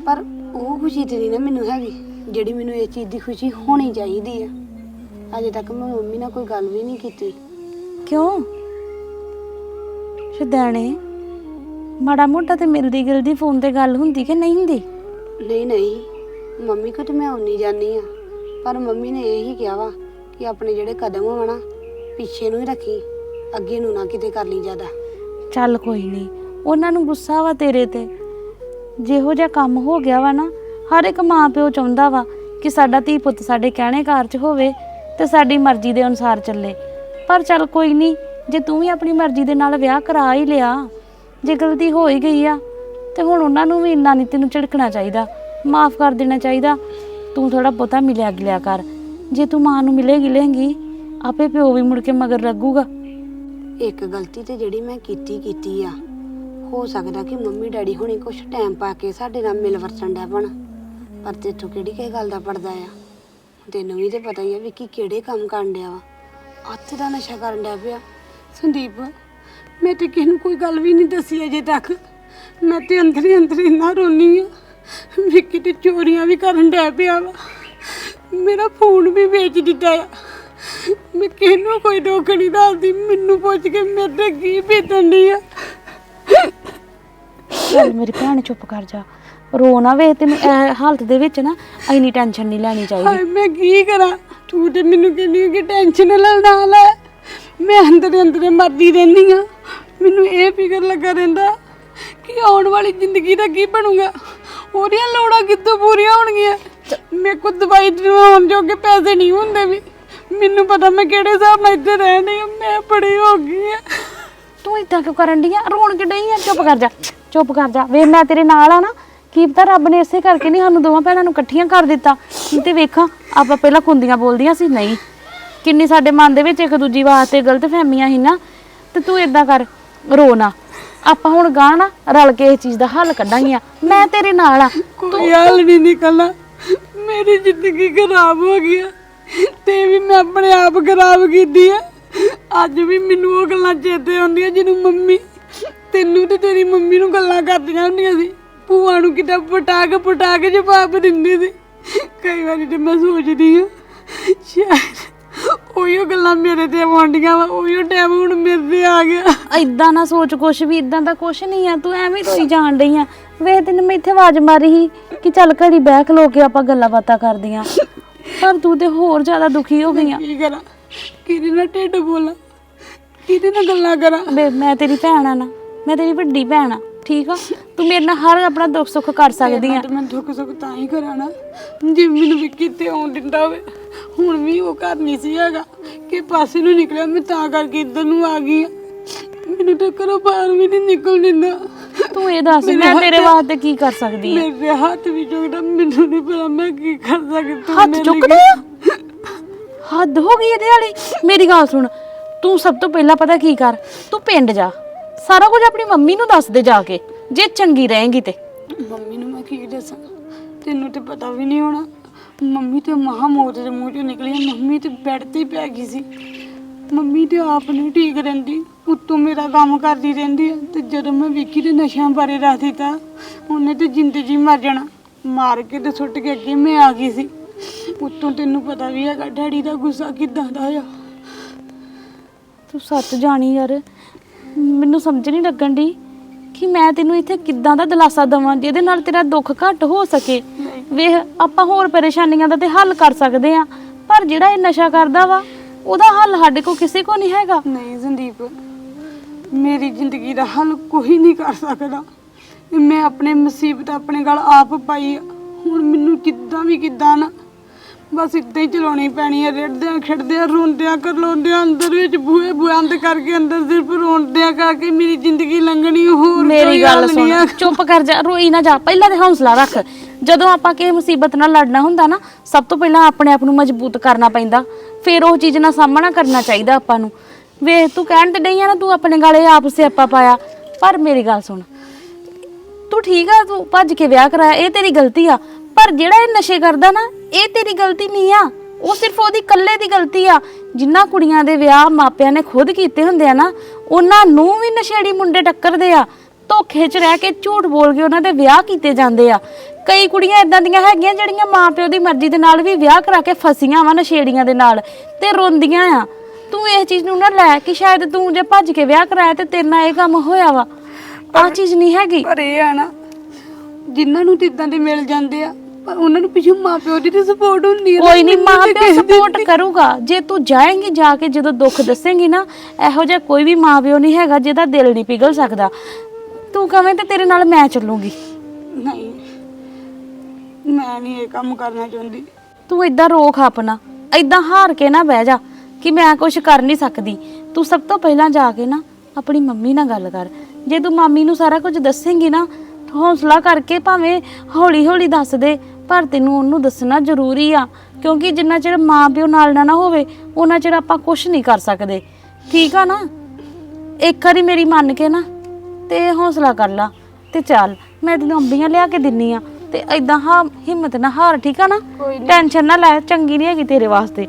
ਪਰ ਉਹ ਖੁਸ਼ੀ ਤੇ ਨਹੀਂ ਨਾ ਮੈਨੂੰ ਹੈਗੀ ਜਿਹੜੀ ਮੈਨੂੰ ਇਸ ਚੀਜ਼ ਦੀ ਖੁਸ਼ੀ ਹੋਣੀ ਚਾਹੀਦੀ ਆ। ਅਜੇ ਤੱਕ ਮੈਂ ਮੰਮੀ ਨਾਲ ਕੋਈ ਗੱਲ ਵੀ ਨਹੀਂ ਕੀਤੀ। ਕਿਉਂ? ਸ਼ਦਾਣੇ ਮਾੜਾ ਮੋਟਾ ਤੇ ਮਿਲਦੀ ਗਿਲਦੀ ਫੋਨ ਤੇ ਗੱਲ ਹੁੰਦੀ ਕਿ ਨਹੀਂ ਹੁੰਦੀ? ਨਹੀਂ ਨਹੀਂ ਮੰਮੀ ਕੋ ਤੇ ਮੈਂ ਉਨੀ ਜਾਨੀ ਆ। ਪਰ ਮੰਮੀ ਨੇ ਇਹੀ ਕਿਹਾ ਵਾ ਕਿ ਆਪਣੇ ਜਿਹੜੇ ਕਦਮ ਹੋਣ ਪਿੱਛੇ ਨੂੰ ਹੀ ਰੱਖੀ ਅੱਗੇ ਨੂੰ ਨਾ ਕਿਤੇ ਕਰ ਲਈ ਜ਼ਿਆਦਾ। ਚੱਲ ਕੋਈ ਨਹੀਂ, ਉਹਨਾਂ ਨੂੰ ਗੁੱਸਾ ਵਾ ਤੇਰੇ ਤੇ। ਜਿਹੋ ਜਿਹਾ ਕੰਮ ਹੋ ਗਿਆ ਵਾ ਨਾ, ਹਰ ਇੱਕ ਮਾਂ ਪਿਓ ਚਾਹੁੰਦਾ ਵਾ ਕਿ ਸਾਡਾ ਧੀ ਪੁੱਤ ਸਾਡੇ ਕਹਿਣੇ ਕਾਰ 'ਚ ਹੋਵੇ ਤੇ ਸਾਡੀ ਮਰਜ਼ੀ ਦੇ ਅਨੁਸਾਰ ਚੱਲੇ। ਪਰ ਚੱਲ ਕੋਈ ਨਹੀਂ, ਜੇ ਤੂੰ ਵੀ ਆਪਣੀ ਮਰਜ਼ੀ ਦੇ ਨਾਲ ਵਿਆਹ ਕਰਾ ਹੀ ਲਿਆ, ਜੇ ਗਲਤੀ ਹੋ ਹੀ ਗਈ ਆ, ਤੇ ਹੁਣ ਉਹਨਾਂ ਨੂੰ ਵੀ ਇੰਨਾ ਨਹੀਂ ਤੈਨੂੰ ਝਿੜਕਣਾ ਚਾਹੀਦਾ, ਮਾਫ ਕਰ ਦੇਣਾ ਚਾਹੀਦਾ। ਤੂੰ ਥੋੜਾ ਬਹੁਤਾ ਮਿਲਿਆ ਗਿਲਿਆ ਕਰ। ਜੇ ਤੂੰ ਮਾਂ ਨੂੰ ਮਿਲੇ ਗਿਲੇਂਗੀ ਆਪੇ ਪਿਓ ਵੀ ਮੁੜ ਕੇ ਮਗਰ ਲੱਗੂਗਾ। ਇੱਕ ਗਲਤੀ ਤੇ ਜਿਹੜੀ ਮੈਂ ਕੀਤੀ ਕੀਤੀ ਆ। ਹੋ ਸਕਦਾ ਕਿ ਮੰਮੀ, ਡੈਡੀ ਹੁਣੇ ਕੁਝ ਟਾਈਮ ਪਾ ਕੇ ਸਾਡੇ ਨਾਲ ਮਿਲ ਵਰਤਣ ਡੈ ਪਣ। ਪਰ ਤੇਥੋਂ ਕਿਹੜੀ ਕਿਸੇ ਗੱਲ ਦਾ ਪੜਦਾ ਆ? ਤੈਨੂੰ ਵੀ ਤੇ ਪਤਾ ਹੀ ਆ ਵੀ ਕਿਹੜੇ ਕੰਮ ਕਰਨ ਡਿਆ ਵਾ। ਅੱਤ ਦਾ ਨਸ਼ਾ ਕਰਨ ਡਿਆ ਪਿਆ। ਸੰਦੀਪ, ਮੈਂ ਤੇ ਕਿਸੇ ਨੂੰ ਕੋਈ ਗੱਲ ਵੀ ਨਹੀਂ ਦੱਸੀ ਅਜੇ ਤੱਕ। ਮੈਂ ਤੇ ਅੰਦਰ ਹੀ ਅੰਦਰ ਇੰਨਾ ਰੋਨੀ ਆ। ਵਿੱਕੀ ਤੇ ਚੋਰੀਆਂ ਵੀ ਕਰਨ ਡਿਆ ਪਿਆ ਵਾ। ਮੇਰਾ ਫੋਨ ਵੀ ਵੇਚ ਦਿੱਤਾ ਆ। ਮੈਂ ਕਿਹਨੂੰ ਕੋਈ ਦੁੱਖ ਨਹੀਂ ਦੱਸਦੀ ਮੈਨੂੰ ਪੁੱਛ ਕੇ ਮੇਰੇ ਤੇ ਕੀ ਬੀਤਣ ਡਈ ਆ? ਚੱਲ ਮੇਰੀ ਭੈਣ ਚੁੱਪ ਕਰ ਜਾ। ਰੋ ਨਾ ਵੇ ਤੈਨੂੰ ਇਹ ਹਾਲਤ ਦੇ ਵਿੱਚ ਨਾ ਇੰਨੀ ਟੈਨਸ਼ਨ ਨਹੀਂ ਲੈਣੀ ਚਾਹੀਦੀ। ਹਾਏ ਮੈਂ ਕੀ ਕਰਾਂ? ਤੂੰ ਤੇ ਮੈਨੂੰ ਕਹਿੰਦੀ ਕਿ ਟੈਨਸ਼ਨ ਲੈ ਨਾ ਲੈ। ਮੈਂ ਅੰਦਰ ਅੰਦਰ ਮਰਦੀ ਰਹਿੰਦੀ ਆ। ਮੈਨੂੰ ਇਹ ਫਿਕਰ ਲੱਗਾ ਰਹਿੰਦਾ ਕਿ ਆਉਣ ਵਾਲੀ ਜ਼ਿੰਦਗੀ ਦਾ ਕੀ ਬਣੂਗਾ? ਉਹਦੀਆਂ ਲੋੜਾਂ ਕਿੱਥੋਂ ਪੂਰੀਆਂ ਹੋਣਗੀਆਂ? ਮੇਰੇ ਕੋਲ ਦਵਾਈ ਦਵਾਉਣ ਜੋਗੇ ਪੈਸੇ ਨਹੀਂ ਹੁੰਦੇ ਵੀ। ਮੈਨੂੰ ਪਤਾ ਮੈਂ ਕਿਹੜੇ ਹਿਸਾਬ ਨਾਲ ਇੱਥੇ ਰਹਿਣੀ ਆ ਮੈਂ ਬੜੀ ਹੋ ਗਈ ਆ ਤੂੰ ਇਦਾਂ ਕਿਉਂ ਕਰਨ ਡਈ ਆ? ਰੋਣ ਕਿ ਡਈ ਆ? ਚੁੱਪ ਕਰ ਜਾ ਚੁੱਪ ਕਰ ਜਾ। ਵੇ ਮੈਂ ਤੇਰੇ ਨਾਲ ਆ ਨਾ ਕੀ ਪਤਾ ਰੱਬ ਨੇ ਇਸੇ ਕਰਕੇ ਨਹੀਂ ਸਾਨੂੰ ਦੋਵਾਂ ਭੈਣਾਂ ਨੂੰ ਇਕੱਠੀਆਂ ਕਰ ਦਿੱਤਾ। ਨਹੀਂ ਤੇ ਵੇਖਾਂ ਆਪਾਂ ਪਹਿਲਾਂ ਖੁੰਦੀਆਂ ਬੋਲਦੀਆਂ ਸੀ ਨਹੀਂ। ਕਿੰਨੀ ਸਾਡੇ ਮਨ ਦੇ ਵਿੱਚ ਇੱਕ ਦੂਜੀ ਵਾਸਤੇ ਗਲਤ ਫਹਿਮੀਆਂ ਸੀ ਨਾ ਤੇ ਤੂੰ ਇਦਾਂ ਕਰ ਰੋ ਨਾ। ਆਪਾਂ ਹੁਣ ਗਾਂ ਨਾ ਰਲ ਕੇ ਇਸ ਚੀਜ਼ ਦਾ ਹੱਲ ਕੱਢਾਂਗੀਆਂ। ਮੈਂ ਤੇਰੇ ਨਾਲ ਆ। ਕੋਈ ਹਾਲ ਨਹੀਂ ਨਿਕਲਣਾ ਮੇਰੀ ਜ਼ਿੰਦਗੀ ਖਰਾਬ ਹੋ ਗਈ ਆ। ਤੇ ਵੀ ਮੈਂ ਆਪਣੇ ਆਪ ਖਰਾਬ ਕੀਤੀ ਆ। ਅੱਜ ਵੀ ਮੈਨੂੰ ਉਹ ਗੱਲਾਂ ਚੇਤੇ ਆਉਂਦੀਆਂ ਜਿਹਨੂੰ ਮੰਮੀ, ਤੈਨੂੰ ਤੇ ਤੇਰੀ ਮੰਮੀ ਨੂੰ ਗੱਲਾਂ ਕਰਦੀਆਂ ਹੁੰਦੀਆਂ ਸੀ। ਭੂਆ ਨੂੰ ਕਿਤੇ ਪਟਾ ਕੇ ਜਵਾਬ ਦਿੰਦੀ ਸੀ। ਕਈ ਵਾਰੀ ਤੇ ਮੈਂ ਸੋਚਦੀ ਆ, ਸ਼ਾਇਦ ਉਹੀ ਗੱਲਾਂ ਮੇਰੇ ਤੇ ਆਉਂਦੀਆਂ ਵਾ ਉਹੀਓ ਟਾਈਮ ਹੁਣ ਮੇਰੇ ਤੇ ਆ ਗਿਆ। ਇਦਾਂ ਨਾ ਸੋਚ ਕੁਛ ਵੀ ਇਦਾਂ ਦਾ ਕੁਛ ਨਹੀਂ ਆ। ਤੂੰ ਐਵੇਂ ਰੋਈ ਜਾਣ ਰਹੀ ਆ। ਵੇਖ ਤੈਨੂੰ ਮੈਂ ਇੱਥੇ ਆਵਾਜ਼ ਮਾਰੀ ਸੀ ਕਿ ਚੱਲ ਘੜੀ ਬਹਿ ਖਲੋ ਕੇ ਆਪਾਂ ਗੱਲਾਂ ਬਾਤਾਂ ਕਰਦੀਆਂ। ਪਰ ਤੂੰ ਤੇ ਹੋਰ ਜ਼ਿਆਦਾ ਦੁਖੀ ਹੋ ਗਈ ਆ। ਕੀ ਕਰਾਂ? ਕਿਹਦੇ ਨਾਲ ਢਿੱਡ ਬੋਲਾਂ? ਕਿਹਦੇ ਨਾਲ ਗੱਲਾਂ ਕਰਾਂ? ਬੇ ਮੈਂ ਤੇਰੀ ਭੈਣ ਆ ਨਾ। ਮੈਂ ਤੇਰੀ ਵੱਡੀ ਭੈਣ ਆ ਠੀਕ ਆ? ਤੂੰ ਮੇਰੇ ਨਾਲ ਹਰ ਆਪਣਾ ਦੁੱਖ ਸੁੱਖ ਕਰ ਸਕਦੀ ਆ। ਤੇ ਮੈਂ ਦੁੱਖ ਸੁੱਖ ਤਾਂ ਹੀ ਕਰਾਣਾ ਜੇ ਮੈਨੂੰ ਵੀ ਕਿਤੇ ਆਉਣ ਦਿੰਦਾ ਹੋਵੇ। ਹੁਣ ਵੀ ਉਹ ਘਰ ਨਹੀਂ ਸੀ ਹੈਗਾ। ਕਿ ਪਾਸੇ ਨੂੰ ਨਿਕਲਿਆ ਮੈਂ ਤਾਂ ਕਰਕੇ ਇੱਧਰ ਨੂੰ ਆ ਗਈ ਆ। ਮੈਨੂੰ ਤਾਂ ਘਰੋਂ ਬਾਹਰ ਵੀ ਨਹੀਂ ਨਿਕਲ ਦਿੰਦਾ। ਤੂੰ ਇਹ ਦੱਸ ਮੈਂ ਤੇਰੇ ਵਾਸਤੇ ਕੀ ਕਰ ਸਕਦੀ ਆ? ਮੇਰੇ ਹੱਥ ਵੀ ਚੁੱਕਦਾ ਮੈਨੂੰ ਨਹੀਂ ਪਤਾ ਮੈਂ ਕੀ ਕਰ ਸਕਦੀ ਤੂੰ ਹੱਥ ਚੁੱਕਦੇ ਹੱਦ ਹੋ ਗਈ ਇਹਦੇ ਵਾਲੀ। ਮੇਰੀ ਗੱਲ ਸੁਣ ਤੂੰ ਸਭ ਤੋਂ ਪਹਿਲਾਂ ਪਤਾ ਕੀ ਕਰ? ਤੂੰ ਪਿੰਡ ਜਾ। ਸਾਰਾ ਕੁਝ ਆਪਣੀ ਮੰਮੀ ਨੂੰ ਦੱਸ ਦੇ ਜਾ ਕੇ ਜੇ ਚੰਗੀ ਰਹੇਂਗੀ ਤੇ। ਮੰਮੀ ਨੂੰ ਮੈਂ ਕੀ ਦੱਸਾਂ? ਤੈਨੂੰ ਤੇ ਪਤਾ ਵੀ ਨਹੀਂ ਹੋਣਾ। ਮੰਮੀ ਤੇ ਮਹਾ ਮੌਤ ਦੇ ਮੂੰਹ ਚੋਂ ਨਿਕਲੀ। ਮੰਮੀ ਤੇ ਬੈੱਡ ਤੇ ਹੀ ਪੈ ਗਈ ਸੀ। ਮੰਮੀ ਤੇ ਆਪ ਨਹੀਂ ਠੀਕ ਰਹਿੰਦੀ। ਉੱਤੋਂ ਮੇਰਾ ਕੰਮ ਕਰਦੀ ਰਹਿੰਦੀ ਹੈ ਤੇ ਜਦੋਂ ਮੈਂ ਵਿੱਕੀ ਦੇ ਨਸ਼ਿਆਂ ਬਾਰੇ ਦੱਸ ਦਿੱਤਾ ਉਹਨੇ ਤੇ ਜ਼ਿੰਦਗੀ ਮਰ ਜਾਣਾ। ਮਾਰ ਕੇ ਤੇ ਸੁੱਟ ਕੇ ਅੱਗੇ ਮੈਂ ਆ ਗਈ ਸੀ। ਉੱਤੋਂ ਤੈਨੂੰ ਪਤਾ ਵੀ ਹੈਗਾ ਡੈਡੀ ਦਾ ਗੁੱਸਾ ਕਿਦਾਂ ਦਾ ਆ। ਤੂੰ ਸੱਚ ਜਾਣੀ ਯਾਰ ਮੈਨੂੰ ਸਮਝ ਨਹੀਂ ਲੱਗਣ ਦੀ ਕਿ ਮੈਂ ਤੈਨੂੰ ਇੱਥੇ ਕਿੱਦਾਂ ਦਾ ਦਿਲਾਸਾ ਦਵਾਂ ਜਿਹਦੇ ਨਾਲ ਤੇਰਾ ਦੁੱਖ ਘੱਟ ਹੋ ਸਕੇ। ਵੇਖ ਆਪਾਂ ਹੋਰ ਪਰੇਸ਼ਾਨੀਆਂ ਦਾ ਤੇ ਹੱਲ ਕਰ ਸਕਦੇ ਆ ਪਰ ਜਿਹੜਾ ਇਹ ਨਸ਼ਾ ਕਰਦਾ ਵਾ ਉਹਦਾ ਹੱਲ ਸਾਡੇ ਕੋਲ ਕਿਸੇ ਕੋ ਨਹੀਂ ਹੈਗਾ ਨਹੀਂ ਸੰਦੀਪ, ਮੇਰੀ ਜ਼ਿੰਦਗੀ ਦਾ ਹੱਲ ਕੋਈ ਨਹੀਂ ਕਰ ਸਕਦਾ ਮੈਂ ਆਪਣੇ ਮੁਸੀਬਤ, ਆਪਣੇ ਗਲ ਆਪ ਪਾਈ ਆ। ਹੁਣ ਮੈਨੂੰ ਕਿੱਦਾਂ ਵੀ ਕਿੱਦਾਂ ਨਾ ਬਸ ਇੱਦਾਂ ਹੀ ਚਲਾਉਣੀ ਪੈਣੀ ਹੈ ਰੇੜਦਿਆਂ ਖਿੜਦਿਆਂ ਰੋਂਦਿਆਂ ਕਰਲਾਉਂਦਿਆਂ ਅੰਦਰ ਵਿੱਚ ਬੂਹੇ ਬੰਦ ਕਰਕੇ ਅੰਦਰ ਸਿਰਫ ਰੋਂਦਿਆਂ ਕਰਕੇ ਮੇਰੀ ਜ਼ਿੰਦਗੀ ਲੰਘਣੀ ਹੋਰ ਮੇਰੀ ਕੋਈ ਗੱਲ ਨਹੀਂ ਸੁਣ ਹੈ। ਚੁੱਪ ਕਰ ਜਾ ਰੋਈ ਨਾ ਜਾ ਪਹਿਲਾਂ ਤੇ ਹੌਸਲਾ ਰੱਖ। ਜਦੋਂ ਆਪਾਂ ਕਿਸੇ ਮੁਸੀਬਤ ਨਾਲ ਲੜਨਾ ਹੁੰਦਾ ਨਾ ਸਭ ਤੋਂ ਪਹਿਲਾਂ ਆਪਣੇ ਆਪ ਨੂੰ ਮਜ਼ਬੂਤ ਕਰਨਾ ਪੈਂਦਾ। ਫਿਰ ਉਹ ਚੀਜ਼ ਨਾਲ ਸਾਹਮਣਾ ਕਰਨਾ ਚਾਹੀਦਾ ਆਪਾਂ ਨੂੰ। ਵੇਖ ਤੂੰ ਕਹਿਣ ਤੇ ਡਈ ਆ ਨਾ ਤੂੰ ਆਪਣੇ ਗਾਲੇ ਆਪ ਸਿਆਪਾ ਪਾਇਆ। ਪਰ ਮੇਰੀ ਗੱਲ ਸੁਣ ਤੂੰ ਠੀਕ ਆ ਤੂੰ ਭੱਜ ਕੇ ਵਿਆਹ ਕਰਾਇਆ ਇਹ ਤੇਰੀ ਗਲਤੀ ਆ। ਪਰ ਜਿਹੜਾ ਇਹ ਨਸ਼ੇ ਕਰਦਾ ਨਾ ਇਹ ਤੇਰੀ ਗਲਤੀ ਨਹੀਂ ਆ। ਉਹ ਸਿਰਫ ਉਹਦੀ ਇਕੱਲੇ ਦੀ ਗਲਤੀ ਆ। ਜਿੰਨਾ ਕੁੜੀਆਂ ਦੇ ਵਿਆਹ ਮਾਪਿਆਂ ਨੇ ਖੁਦ ਕੀਤੇ ਹੁੰਦੇ ਆ ਨਾ ਉਹਨਾਂ ਨੂੰ ਵੀ ਨਸ਼ੇੜੀ ਮੁੰਡੇ ਟੱਕਰਦੇ ਆ। ਧੋਖੇ 'ਚ ਰਹਿ ਕੇ ਝੂਠ ਬੋਲ ਕੇ ਉਹਨਾਂ ਦੇ ਵਿਆਹ ਕੀਤੇ ਜਾਂਦੇ ਆ। ਕਈ ਕੁੜੀਆਂ ਇਦਾਂ ਦੀਆਂ ਹੈਗੀਆਂ ਜਿਹੜੀਆਂ ਮਾਪਿਓ ਦੀ ਮਰਜ਼ੀ ਦੇ ਨਾਲ ਵੀ ਵਿਆਹ ਕਰਾ ਕੇ ਫਸੀਆਂ ਵਾ ਨਸ਼ੇੜੀਆਂ ਦੇ ਨਾਲ ਤੇ ਰੋਂਦੀਆਂ ਆ। ਤੂੰ ਇਹ ਚੀਜ਼ ਨੂੰ ਨਾ ਲੈ ਕਿ ਸ਼ਾਇਦ ਤੂੰ ਜੇ ਭੱਜ ਕੇ ਵਿਆਹ ਕਰਾਇਆ ਤੇ ਤੇਰੇ ਨਾਲ ਇਹ ਕੰਮ ਹੋਇਆ ਵਾ। ਆਹ ਚੀਜ਼ ਨਹੀਂ ਹੈਗੀ। ਪਰ ਇਹ ਆ ਨਾ ਜਿਨ੍ਹਾਂ ਨੂੰ ਤਿੱਦਾਂ ਦੇ ਮਿਲ ਜਾਂਦੇ ਆ ਪਰ ਉਹਨਾਂ ਨੂੰ ਪਿੱਛੇ ਮਾਪਿਓ ਦੀ ਤੇ ਸਪੋਰਟ ਹੁੰਦੀ ਹੈ। ਕੋਈ ਨਹੀਂ ਮੈਨੂੰ ਮਾਂ ਤੇ ਪਿਓ ਕਿਸੇ ਦੀ ਸਪੋਰਟ ਕਰੂਗਾ। ਜੇ ਤੂੰ ਜਾਏਂਗੀ ਜਾ ਕੇ ਜਦੋਂ ਦੁੱਖ ਦੱਸੇਂਗੀ ਨਾ ਇਹੋ ਜਿਹਾ ਕੋਈ ਵੀ ਮਾਂ ਪਿਓ ਨਹੀਂ ਹੈਗਾ ਜਿਹਦਾ ਦਿਲ ਨਹੀਂ ਪਿਘਲ ਸਕਦਾ। ਤੂੰ ਕਵੇਂ ਤੇ ਤੇਰੇ ਨਾਲ ਮੈਂ ਚੱਲੂਗੀ। ਨਹੀਂ ਮੈਂ ਨਹੀਂ ਇਹ ਕੰਮ ਕਰਨਾ ਚਾਹੁੰਦੀ। ਤੂੰ ਇਦਾਂ ਰੋਕ ਆਪਣਾ ਇਦਾਂ ਹਾਰ ਕੇ ਨਾ ਬਹਿ ਜਾ ਕਿ ਮੈਂ ਕੁਝ ਕਰ ਨਹੀਂ ਸਕਦੀ। ਤੂੰ ਸਭ ਤੋਂ ਪਹਿਲਾਂ ਜਾ ਕੇ ਨਾ ਆਪਣੀ ਮੰਮੀ ਨਾਲ ਗੱਲ ਕਰ। ਜੇ ਤੂੰ ਮਾਮੀ ਨੂੰ ਸਾਰਾ ਕੁਝ ਦੱਸੇਂਗੀ ਨਾ ਤਾਂ ਹੌਸਲਾ ਕਰਕੇ ਭਾਵੇਂ ਹੌਲੀ ਹੌਲੀ ਦੱਸ ਦੇ ਪਰ ਤੈਨੂੰ ਉਹਨੂੰ ਦੱਸਣਾ ਜ਼ਰੂਰੀ ਆ ਕਿਉਂਕਿ ਜਿੰਨਾ ਚਿਰ ਮਾਂ ਪਿਓ ਨਾਲ ਨਾ ਨਾ ਹੋਵੇ ਉਹਨਾਂ ਚਿਰ ਆਪਾਂ ਕੁਝ ਨਹੀਂ ਕਰ ਸਕਦੇ। ਠੀਕ ਆ ਨਾ? ਇੱਕ ਵਾਰੀ ਮੇਰੀ ਮੰਨ ਕੇ ਨਾ ਤੇ ਹੌਸਲਾ ਕਰ ਲਾ ਤੇ ਚੱਲ ਮੈਂ ਤੈਨੂੰ ਅੰਬੀਆਂ ਲਿਆ ਕੇ ਦਿੰਨੀ ਆ ਤੇ ਐਦਾਂ ਹਾਂ ਹਿੰਮਤ ਨਾ ਹਾਰ ਠੀਕ ਆ ਨਾ? ਟੈਨਸ਼ਨ ਨਾ। ਲੈ ਚੰਗੀ ਨਹੀਂ ਹੈਗੀ ਤੇਰੇ ਵਾਸਤੇ।